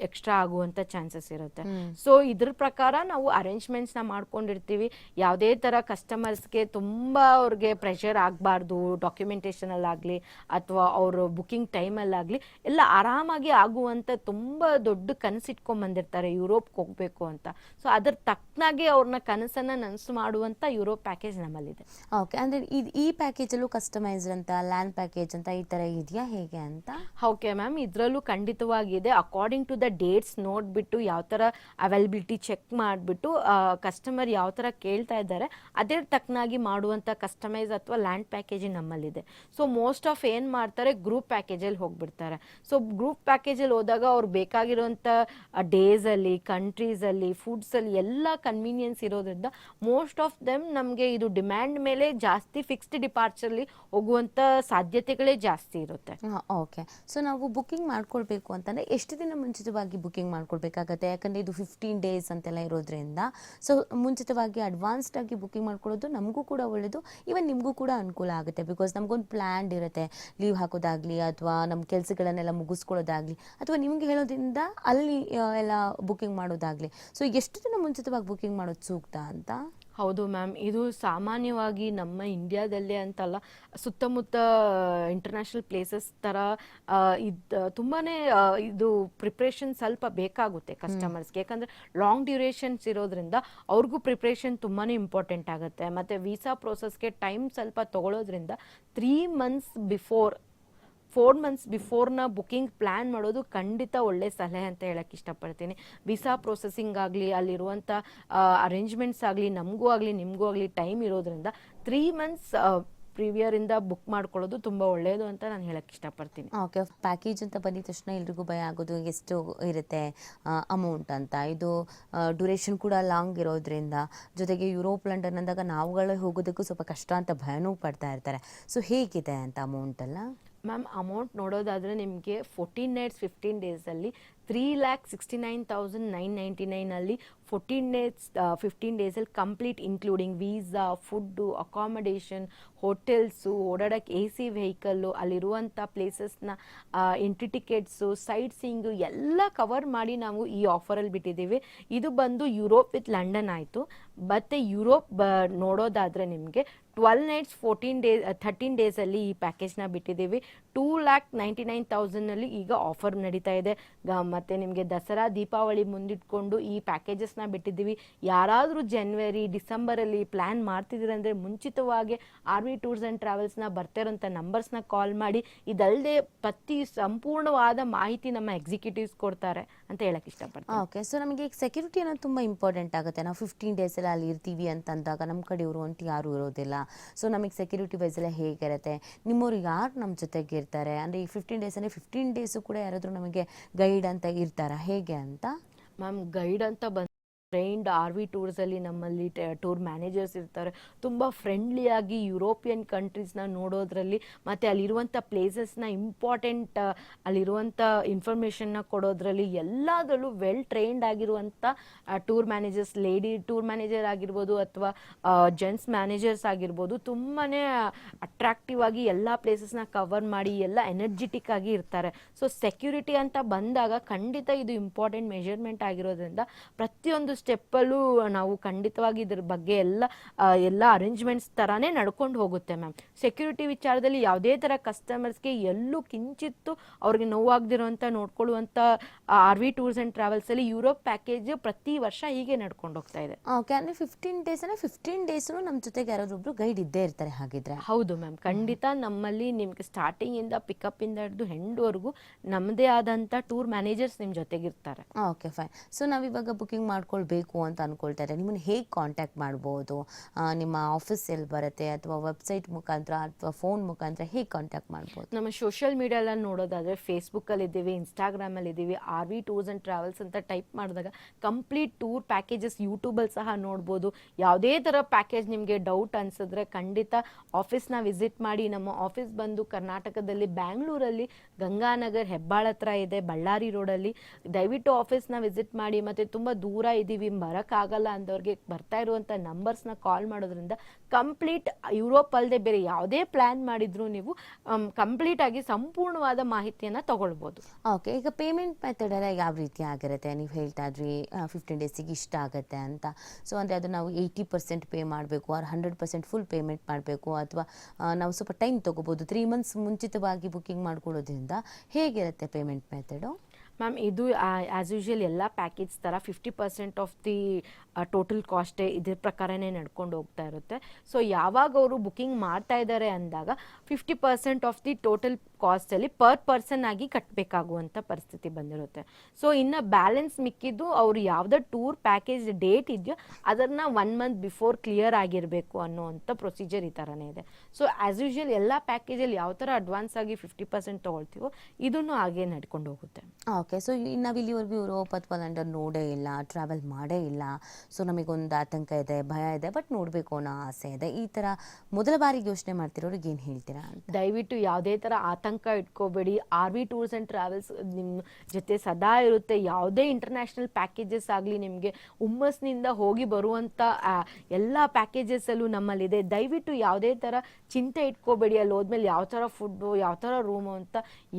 ಎಕ್ಸ್ಟ್ರಾ ಆಗುವಂತ ಚಾನ್ಸಸ್ ಇರುತ್ತೆ. ಸೊ ಇದ್ರ ಪ್ರಕಾರ ನಾವು ಅರೇಂಜ್ಮೆಂಟ್ಸ್ನ ಮಾಡ್ಕೊಂಡಿರ್ತೀವಿ. ಯಾವುದೇ ತರ ಕಸ್ಟಮರ್ಸ್ಗೆ ತುಂಬಾ ಅವ್ರಿಗೆ ಪ್ರೆಷರ್ ಆಗಬಾರ್ದು ಡಾಕ್ಯುಮೆಂಟೇಶನ್ ಅಲ್ಲಾಗ್ಲಿ ಅಥವಾ ಅವ್ರ ಬುಕಿಂಗ್ ಟೈಮ್ ಟೈಮಲ್ಲಾಗಲಿ ಎಲ್ಲ ಆರಾಮಾಗಿ ಆಗುವಂತ ತುಂಬಾ ದೊಡ್ಡ ಕನಸಿಟ್ಕೊಂಡ್ ಬಂದಿರ್ತಾರೆ ಯುರೋಪ್ಗೆ ಹೋಗ್ಬೇಕು ಅಂತ. ಸೊ ಅದ್ರ ತಕ್ಕನಾಗೆ ಅವ್ರನ್ನ ಕನಸನ್ನ ನನಸು ಮಾಡುವಂತ ಯುರೋಪ್ ಪ್ಯಾಕೇಜ್ ನಮ್ಮಲ್ಲಿದೆ. ಓಕೆ ಅಂದರೆ ಇದು ಈ ಪ್ಯಾಕೇಜಲ್ಲೂ ಕಸ್ಟಮೈಸ್ಡ್ ಅಂತ ಲ್ಯಾಂಡ್ ಪ್ಯಾಕೇಜ್ ಅಂತ ಈ ತರ ಇದೆಯಾ ಹೇಗೆ ಅಂತ? ಓಕೆ ಮ್ಯಾಮ್ ಇದರಲ್ಲೂ ಖಂಡಿತವಾಗಿದೆ. ಅಕಾರ್ಡಿಂಗ್ ಟು ದ ಡೇಟ್ಸ್ ನೋಡ್ಬಿಟ್ಟು ಯಾವ ತರ ಅವೈಲಬಿಲಿಟಿ ಚೆಕ್ ಮಾಡಿಬಿಟ್ಟು ಕಸ್ಟಮರ್ ಯಾವ ತರ ಕೇಳ್ತಾ ಇದ್ದಾರೆ ಅದೇ ತಕ್ಕನಾಗಿ ಮಾಡುವಂತ ಕಸ್ಟಮೈಸ್ ಅಥವಾ ಲ್ಯಾಂಡ್ ಪ್ಯಾಕೇಜ್ ನಮ್ಮಲ್ಲಿದೆ. ಸೊ ಮೋಸ್ಟ್ ಆಫ್ ಏನ್ ಮಾಡ್ತಾರೆ ಗ್ರೂಪ್ ಪ್ಯಾಕೇಜಲ್ಲಿ ಹೋಗ್ಬಿಡ್ತಾರೆ. ಸೊ ಗ್ರೂಪ್ ಪ್ಯಾಕೇಜಲ್ಲಿ ಹೋದಾಗ ಅವ್ರು ಬೇಕಾಗಿರೋಂಥ ಡೇಸಲ್ಲಿ ಕಂಟ್ರೀಸಲ್ಲಿ ಫುಡ್ಸಲ್ಲಿ ಎಲ್ಲ ಕನ್ವೀನಿಯನ್ಸ್ ಇರೋದ್ರಿಂದ ಮೋಸ್ಟ್ ಆಫ್ ದೆಮ್ ನಮಗೆ ಇದು ಡಿಮ್ಯಾಂಡ್ ಮೇಲೆ ಜಾಸ್ತಿ ಫಿಕ್ಸ್ಡ್ ಡಿಪಾರ್ಚರ್ಲಿ ಹೋಗುವಂಥ ಸಾಧ್ಯತೆಗಳೇ ಜಾಸ್ತಿ ಇರುತ್ತೆ. ಓಕೆ ಸೊ ನಾವು ಬುಕ್ಕಿಂಗ್ ಮಾಡ್ಕೊಳ್ಬೇಕು ಅಂತಂದರೆ ಎಷ್ಟು ದಿನ ಮುಂಚಿತವಾಗಿ ಬುಕ್ಕಿಂಗ್ ಮಾಡ್ಕೊಳ್ಬೇಕಾಗತ್ತೆ? ಯಾಕಂದರೆ ಇದು ಫಿಫ್ಟೀನ್ ಡೇಸ್ ಅಂತೆಲ್ಲ ಇರೋದ್ರಿಂದ. ಸೊ ಮುಂಚಿತವಾಗಿ ಅಡ್ವಾನ್ಸ್ಡ್ ಆಗಿ ಬುಕ್ಕಿಂಗ್ ಮಾಡ್ಕೊಳ್ಳೋದು ನಮಗೂ ಕೂಡ ಒಳ್ಳೇದು. ಈವನ್ ನಿಮಗೂ ಕೂಡ ಅನುಕೂಲ ಆಗುತ್ತೆ ಬಿಕಾಸ್ ನಮಗೊಂದು ಪ್ಲ್ಯಾನ್ಡ್ ಇರುತ್ತೆ. ಲೀವ್ ಹಾಕೋದಾಗಲಿ ಅಥವಾ ನಮ್ಮ ಕೆಲಸಗಳನ್ನೆಲ್ಲ ಮುಗಿಸ್ಕೊಳ್ಳೋದಾಗಲಿ. ಅಥವಾ ನಿಮಗೆ ಹೇಳೋದ್ರಿಂದ ಅಲ್ಲಿ ಎಲ್ಲ ಬುಕ್ಕಿಂಗ್ ಮಾಡೋದಾಗಲಿ. ಸೊ ಎಷ್ಟು ದಿನ ಮುಂಚಿತವಾಗಿ ಬುಕ್ಕಿಂಗ್ ಮಾಡೋದು ಸೂಕ್ತ ಅಂತ? ಹೌದು ಮ್ಯಾಮ್ ಇದು ಸಾಮಾನ್ಯವಾಗಿ ನಮ್ಮ ಇಂಡಿಯಾದಲ್ಲೇ ಅಂತಲ್ಲ ಸುತ್ತಮುತ್ತ ಇಂಟರ್ನ್ಯಾಷನಲ್ ಪ್ಲೇಸಸ್ ಥರ ಇದು ತುಂಬಾ ಇದು ಪ್ರಿಪ್ರೇಷನ್ ಸ್ವಲ್ಪ ಬೇಕಾಗುತ್ತೆ ಕಸ್ಟಮರ್ಸ್ಗೆ ಯಾಕಂದರೆ ಲಾಂಗ್ ಡ್ಯೂರೇಷನ್ಸ್ ಇರೋದ್ರಿಂದ ಅವ್ರಿಗೂ ಪ್ರಿಪ್ರೇಷನ್ ತುಂಬಾ ಇಂಪಾರ್ಟೆಂಟ್ ಆಗುತ್ತೆ. ಮತ್ತು ವೀಸಾ ಪ್ರೋಸೆಸ್ಗೆ ಟೈಮ್ ಸ್ವಲ್ಪ ತೊಗೊಳೋದ್ರಿಂದ three months before four months ಬಿಫೋರ್ನ booking plan ಮಾಡೋದು ಖಂಡಿತ ಒಳ್ಳೆ ಸಲಹೆ ಅಂತ ಹೇಳಕ್ಕೆ ಇಷ್ಟಪಡ್ತೀನಿ. ವಿಸಾ ಪ್ರೊಸೆಸಿಂಗ್ ಆಗಲಿ ಅಲ್ಲಿರುವಂಥ ಅರೇಂಜ್ಮೆಂಟ್ಸ್ ಆಗಲಿ, ನಮಗೂ ಆಗಲಿ, ನಿಮಗೂ ಆಗಲಿ ಟೈಮ್ ಇರೋದ್ರಿಂದ ತ್ರೀ ಮಂತ್ಸ್ ಪ್ರೀವಿಯರಿಂದ ಬುಕ್ ಮಾಡ್ಕೊಳ್ಳೋದು ತುಂಬ ಒಳ್ಳೆಯದು ಅಂತ ನಾನು ಹೇಳಕ್ಕೆ ಇಷ್ಟಪಡ್ತೀನಿ. ಓಕೆ ಪ್ಯಾಕೇಜ್ ಅಂತ ಬಂದಿದ ತಕ್ಷಣ ಎಲ್ರಿಗೂ ಭಯ ಆಗೋದು ಎಷ್ಟು ಇರುತ್ತೆ ಅಮೌಂಟ್ ಅಂತ. ಇದು ಡ್ಯೂರೇಷನ್ ಕೂಡ ಲಾಂಗ್ ಇರೋದ್ರಿಂದ. ಜೊತೆಗೆ ಯುರೋಪ್ ಲಂಡನ್ ಅಂದಾಗ ನಾವುಗಳೇ ಹೋಗೋದಕ್ಕೂ ಸ್ವಲ್ಪ ಕಷ್ಟ ಅಂತ ಭಯನೂ ಪಡ್ತಾ ಇರ್ತಾರೆ. ಸೊ ಹೇಗಿದೆ ಅಂತ ಅಮೌಂಟ್ ಎಲ್ಲ? ಮ್ಯಾಮ್ ಅಮೌಂಟ್ ನೋಡೋದಾದರೆ ನಿಮಗೆ ಫೋರ್ಟೀನ್ ನೈಟ್ಸ್ ಫಿಫ್ಟೀನ್ ಡೇಸಲ್ಲಿ three lakh sixty nine thousand nine ninety ನೈನಲ್ಲಿ fourteen days fifteen ಡೇಸಲ್ಲಿ complete including visa food accommodation hotels ಓಡಾಡೋಕ್ಕೆ A C vehicle ಅಲ್ಲಿರುವಂಥ ಪ್ಲೇಸಸ್ನ ಎಂಟ್ರಿ ಟಿಕೆಟ್ಸು ಸೈಟ್ ಸೀಯಿಂಗು ಎಲ್ಲ ಕವರ್ ಮಾಡಿ ನಾವು ಈ ಆಫರಲ್ಲಿ ಬಿಟ್ಟಿದ್ದೀವಿ. ಇದು ಬಂದು ಯುರೋಪ್ ವಿತ್ ಲಂಡನ್ ಆಯಿತು. ಮತ್ತು ಯುರೋಪ್ ಬ, ನೋಡೋದಾದರೆ ನಿಮಗೆ twelve nights fourteen day thirteen ಡೇಸಲ್ಲಿ ಈ ಪ್ಯಾಕೇಜ್ನ ಬಿಟ್ಟಿದ್ದೀವಿ. ಟೂ ಲ್ಯಾಕ್ ನೈಂಟಿ ನೈನ್ ತೌಸಂಡಲ್ಲಿ ಈಗ ಆಫರ್ ನಡೀತಾ ಇದೆ. ಮತ್ತೆ ನಿಮಗೆ ದಸರಾ ದೀಪಾವಳಿ ಮುಂದಿಟ್ಕೊಂಡು ಈ ಪ್ಯಾಕೇಜಸ್ನ ಬಿಟ್ಟಿದ್ದೀವಿ. ಯಾರಾದರೂ ಜನ್ವರಿ ಡಿಸೆಂಬರಲ್ಲಿ ಪ್ಲ್ಯಾನ್ ಮಾಡ್ತಿದ್ದೀರಂದರೆ ಮುಂಚಿತವಾಗಿ ಆರ್ ವಿ ಟೂರ್ಸ್ ಆ್ಯಂಡ್ ಟ್ರಾವೆಲ್ಸ್ನ ಬರ್ತಿರೋಂಥ ನಂಬರ್ಸ್ನ ಕಾಲ್ ಮಾಡಿ. ಇದಲ್ಲದೆ ಪ್ರತಿ ಸಂಪೂರ್ಣವಾದ ಮಾಹಿತಿ ನಮ್ಮ ಎಕ್ಸಿಕ್ಯೂಟಿವ್ಸ್ ಕೊಡ್ತಾರೆ. ಅಂತ ಹೇಳಕ್ ಇಷ್ಟಪಡ್ತೀನಿ. ಓಕೆ ಸೊ ನಮಗೆ ಈಗ ಸೆಕ್ಯೂರಿಟಿ ಅನ್ನೋದು ತುಂಬ ಇಂಪಾರ್ಟೆಂಟ್ ಆಗುತ್ತೆ. ನಾವು ಫಿಫ್ಟೀನ್ ಡೇಸಲ್ಲಿ ಅಲ್ಲಿ ಇರ್ತೀವಿ ಅಂತ ಅಂದಾಗ ನಮ್ಮ ಕಡೆಯವರು ಅಂತ ಯಾರೂ ಇರೋದಿಲ್ಲ. ಸೊ ನಮಗೆ ಸೆಕ್ಯೂರಿಟಿ ವೈಸ್ ಎಲ್ಲ ಹೇಗಿರುತ್ತೆ? ನಿಮ್ಮವ್ರು ಯಾರು ನಮ್ಮ ಜೊತೆಗೆ ಇರ್ತಾರೆ? ಅಂದರೆ ಈ ಫಿಫ್ಟೀನ್ ಡೇಸ್ ಅಂದರೆ ಫಿಫ್ಟೀನ್ ಡೇಸು ಕೂಡ ಯಾರಾದರೂ ನಮಗೆ ಗೈಡ್ ಅಂತ ಇರ್ತಾರಾ? ಹೇಗೆ ಅಂತ? ಮ್ಯಾಮ್ ಗೈಡ್ ಅಂತ ಬಂದು ಟ್ರೈನ್ಡ್ ಆರ್ ವಿ ಟೂರ್ಸಲ್ಲಿ ನಮ್ಮಲ್ಲಿ ಟೂರ್ ಮ್ಯಾನೇಜರ್ಸ್ ಇರ್ತಾರೆ. ತುಂಬ ಫ್ರೆಂಡ್ಲಿಯಾಗಿ ಯುರೋಪಿಯನ್ ಕಂಟ್ರೀಸ್ನ ನೋಡೋದ್ರಲ್ಲಿ ಮತ್ತು ಅಲ್ಲಿರುವಂಥ ಪ್ಲೇಸಸ್ನ ಇಂಪಾರ್ಟೆಂಟ್ ಅಲ್ಲಿರುವಂಥ ಇನ್ಫಾರ್ಮೇಷನ್ನ ಕೊಡೋದ್ರಲ್ಲಿ ಎಲ್ಲದರಲ್ಲೂ ವೆಲ್ ಟ್ರೈನ್ಡ್ ಆಗಿರುವಂಥ tour managers lady tour manager ಆಗಿರ್ಬೋದು ಅಥವಾ ಜೆಂಟ್ಸ್ ಮ್ಯಾನೇಜರ್ಸ್ ಆಗಿರ್ಬೋದು ತುಂಬಾ ಅಟ್ರಾಕ್ಟಿವ್ ಆಗಿ ಎಲ್ಲ ಪ್ಲೇಸಸ್ನ ಕವರ್ ಮಾಡಿ ಎಲ್ಲ ಎನರ್ಜೆಟಿಕ್ ಆಗಿ ಇರ್ತಾರೆ. ಸೊ ಸೆಕ್ಯೂರಿಟಿ ಅಂತ ಬಂದಾಗ ಖಂಡಿತ ಇದು ಇಂಪಾರ್ಟೆಂಟ್ ಮೆಜರ್ಮೆಂಟ್ ಆಗಿರೋದ್ರಿಂದ ಪ್ರತಿಯೊಂದು ಸ್ಟೆಪ್ಪಲ್ಲೂ ನಾವು ಖಂಡಿತವಾಗಿ ಇದ್ರ ಬಗ್ಗೆ ಎಲ್ಲ ಎಲ್ಲ ಅರೇಂಜ್ಮೆಂಟ್ಸ್ ಥರನೇ ನಡ್ಕೊಂಡು ಹೋಗುತ್ತೆ ಮ್ಯಾಮ್ ಸೆಕ್ಯೂರಿಟಿ ವಿಚಾರದಲ್ಲಿ ಯಾವುದೇ ಥರ ಕಸ್ಟಮರ್ಸ್ಗೆ ಎಲ್ಲೂ ಕಿಂಚಿತ್ತು ಅವ್ರಿಗೆ ನೋವಾಗದಿರುವಂಥ ನೋಡ್ಕೊಳ್ಳುವಂಥ ಆರ್ ವಿ ಟೂರ್ಸ್ ಆ್ಯಂಡ್ ಟ್ರಾವೆಲ್ಸಲ್ಲಿ ಯುರೋಪ್ ಪ್ಯಾಕೇಜ್ ಪ್ರತಿ ವರ್ಷ ಹೀಗೆ ನಡ್ಕೊಂಡು ಹೋಗ್ತಾ ಇದೆ. ಓಕೆ ಅಂದರೆ ಫಿಫ್ಟೀನ್ ಡೇಸ್ ಅಂದರೆ ಫಿಫ್ಟೀನ್ ಡೇಸ್ನು ನಮ್ಮ ಜೊತೆಗೆ ಯಾರಾದ್ರೂ ಒಬ್ರು ಗೈಡ್ ಇದ್ದೇ ಇರ್ತಾರೆ ಹಾಗಿದ್ರೆ. ಹೌದು ಮ್ಯಾಮ್ ಖಂಡಿತ ನಮ್ಮಲ್ಲಿ ನಿಮಗೆ ಸ್ಟಾರ್ಟಿಂಗಿಂದ ಪಿಕಪ್ಪಿಂದ ಹಿಡಿದು ಹೆಂಡ್ವರೆಗೂ ನಮ್ಮದೇ ಆದಂಥ ಟೂರ್ ಮ್ಯಾನೇಜರ್ಸ್ ನಿಮ್ಮ ಜೊತೆಗಿರ್ತಾರೆ. ಓಕೆ ಫೈನ್ ಸೊ ನಾವಿವಾಗ ಬುಕಿಂಗ್ ಮಾಡ್ಕೊಳ್ಬೇಕು. ಅಂತ ಅಂದ್ಕೊಳ್ತಾರೆ ನಿಮ್ಮನ್ನು ಹೇಗೆ ಕಾಂಟ್ಯಾಕ್ಟ್ ಮಾಡ್ಬೋದು? ನಿಮ್ಮ ಆಫೀಸ್ ಎಲ್ಲಿ ಬರುತ್ತೆ ಅಥವಾ ವೆಬ್ಸೈಟ್ ಮುಖಾಂತರ ಅಥವಾ ಫೋನ್ ಮುಖಾಂತರ ಹೇಗೆ ಕಾಂಟ್ಯಾಕ್ಟ್ ಮಾಡ್ಬೋದು? ನಮ್ಮ ಸೋಷಿಯಲ್ ಮೀಡಿಯಾ ನೋಡೋದಾದರೆ ಫೇಸ್ಬುಕ್ಕಲ್ಲಿ ಇದ್ದೀವಿ ಇನ್ಸ್ಟಾಗ್ರಾಮಲ್ಲಿ ಇದ್ದೀವಿ R V tours and travels ಅಂತ ಟೈಪ್ ಮಾಡಿದಾಗ ಕಂಪ್ಲೀಟ್ ಟೂರ್ ಪ್ಯಾಕೇಜಸ್ ಯೂಟ್ಯೂಬಲ್ಲಿ ಸಹ ನೋಡ್ಬೋದು. ಯಾವುದೇ ಥರ ಪ್ಯಾಕೇಜ್ ನಿಮಗೆ ಡೌಟ್ ಅನಿಸಿದ್ರೆ ಖಂಡಿತ ಆಫೀಸ್ನ ವಿಸಿಟ್ ಮಾಡಿ. ನಮ್ಮ ಆಫೀಸ್ ಬಂದು ಕರ್ನಾಟಕದಲ್ಲಿ ಬ್ಯಾಂಗ್ಳೂರಲ್ಲಿ ಗಂಗಾನಗರ್, ಹೆಬ್ಬಾಳ ಹತ್ರ ಇದೆ, ಬಳ್ಳಾರಿ ರೋಡಲ್ಲಿ ದಯವಿಟ್ಟು ಆಫೀಸ್ನ ವಿಸಿಟ್ ಮಾಡಿ. ಮತ್ತು ತುಂಬ ದೂರ ಇದ್ದೀವಿ. ಬರೋಕ್ಕಾಗಲ್ಲ ಅಂದವ್ರಿಗೆ ಬರ್ತಾ ಇರುವಂಥ ನಂಬರ್ಸ್ನ ಕಾಲ್ ಮಾಡೋದ್ರಿಂದ ಕಂಪ್ಲೀಟ್ ಯುರೋಪ್ ಅಲ್ಲದೆ ಬೇರೆ ಯಾವುದೇ ಪ್ಲ್ಯಾನ್ ಮಾಡಿದ್ರು ನೀವು ಕಂಪ್ಲೀಟ್ ಆಗಿ ಸಂಪೂರ್ಣವಾದ ಮಾಹಿತಿಯನ್ನು ತಗೊಳ್ಬೋದು. ಓಕೆ ಈಗ ಪೇಮೆಂಟ್ ಮೆಥಡ್ ಎಲ್ಲ ಯಾವ ರೀತಿ ಆಗಿರುತ್ತೆ? ನೀವು ಹೇಳ್ತಾ ಇದ್ರಿ ಫಿಫ್ಟೀನ್ ಡೇಸಿಗೆ ಇಷ್ಟ ಆಗುತ್ತೆ ಅಂತ. ಸೊ ಅಂದರೆ ಅದು ನಾವು ಏಯ್ಟಿ ಪರ್ಸೆಂಟ್ ಪೇ ಮಾಡಬೇಕು or hundred percent full payment ಮಾಡಬೇಕು, ಅಥವಾ ನಾವು ಸ್ವಲ್ಪ ಟೈಮ್ ತೊಗೋಬೋದು ತ್ರೀ ಮಂತ್ಸ್ ಮುಂಚಿತವಾಗಿ ಬುಕಿಂಗ್ ಮಾಡ್ಕೊಳ್ಳೋದ್ರಿಂದ ಹೇಗಿರುತ್ತೆ ಪೇಮೆಂಟ್ ಮೆಥಡು ಮ್ಯಾಮ್ ಇದು ಆ್ಯಸ್ ಯೂಶುವಲ್ ಎಲ್ಲ ಪ್ಯಾಕೇಜ್ ಥರ fifty percent of the total ಕಾಸ್ಟೇ ಇದ್ರ ಪ್ರಕಾರನೇ ನಡ್ಕೊಂಡು ಹೋಗ್ತಾ ಇರುತ್ತೆ. ಸೊ ಯಾವಾಗ ಅವರು ಬುಕಿಂಗ್ ಮಾಡ್ತಾ ಇದ್ದಾರೆ ಅಂದಾಗ fifty percent of the total ಕಾಸ್ಟಲ್ಲಿ per person ಆಗಿ ಕಟ್ಟಬೇಕಾಗುವಂಥ ಪರಿಸ್ಥಿತಿ ಬಂದಿರುತ್ತೆ. ಸೊ ಇನ್ನು ಬ್ಯಾಲೆನ್ಸ್ ಮಿಕ್ಕಿದ್ದು ಅವರು ಯಾವುದೇ ಟೂರ್ ಪ್ಯಾಕೇಜ್ ಡೇಟ್ ಇದೆಯೋ ಅದನ್ನು ಒನ್ ಮಂತ್ ಬಿಫೋರ್ ಕ್ಲಿಯರ್ ಆಗಿರಬೇಕು ಅನ್ನೋವಂಥ ಪ್ರೊಸೀಜರ್ ಈ ಥರನೇ ಇದೆ. ಸೊ ಆ್ಯಸ್ ಯೂಶುವಲ್ ಎಲ್ಲ ಪ್ಯಾಕೇಜಲ್ಲಿ ಯಾವ ಥರ ಅಡ್ವಾನ್ಸ್ ಆಗಿ ಫಿಫ್ಟಿ ಪರ್ಸೆಂಟ್ ತೊಗೊಳ್ತೀವೋ ಇದನ್ನು ಹಾಗೆ ನಡ್ಕೊಂಡು ಹೋಗುತ್ತೆ. ಓಕೆ ಸೊ ನಾವು ಇಲ್ಲಿವರೆಗೂ ಯುರೋಪ್ ಅಥವಾ ಲಂಡನ್ ನೋಡೇ ಇಲ್ಲ ಟ್ರಾವೆಲ್ ಮಾಡೇ ಇಲ್ಲ. ಸೊ ನಮಗೊಂದು ಆತಂಕ ಇದೆ ಭಯ ಇದೆ ಬಟ್ ನೋಡಬೇಕು ಅನ್ನೋ ಆಸೆ ಇದೆ. ಈ ಥರ ಮೊದಲ ಬಾರಿಗೆ ಯೋಚನೆ ಮಾಡ್ತಿರೋರಿಗೆ ಏನು ಹೇಳ್ತೀರಾ ದಯವಿಟ್ಟು ಯಾವುದೇ ಥರ ಆತಂಕ ಇಟ್ಕೋಬೇಡಿ. R V tours and travels ನಿಮ್ಮ ಜೊತೆ ಸದಾ ಇರುತ್ತೆ. ಯಾವುದೇ ಇಂಟರ್ನ್ಯಾಷನಲ್ ಪ್ಯಾಕೇಜಸ್ ಆಗಲಿ ನಿಮಗೆ ಹುಮ್ಮಸ್ನಿಂದ ಹೋಗಿ ಬರುವಂಥ ಎಲ್ಲ ಪ್ಯಾಕೇಜಸ್ಸಲ್ಲೂ ನಮ್ಮಲ್ಲಿದೆ. ದಯವಿಟ್ಟು ಯಾವುದೇ ಥರ ಚಿಂತೆ ಇಟ್ಕೋಬೇಡಿ. ಅಲ್ಲಿ ಹೋದ್ಮೇಲೆ ಯಾವ ಥರ ಫುಡ್ಡು ಯಾವ ಥರ ರೂಮು ಅಂತ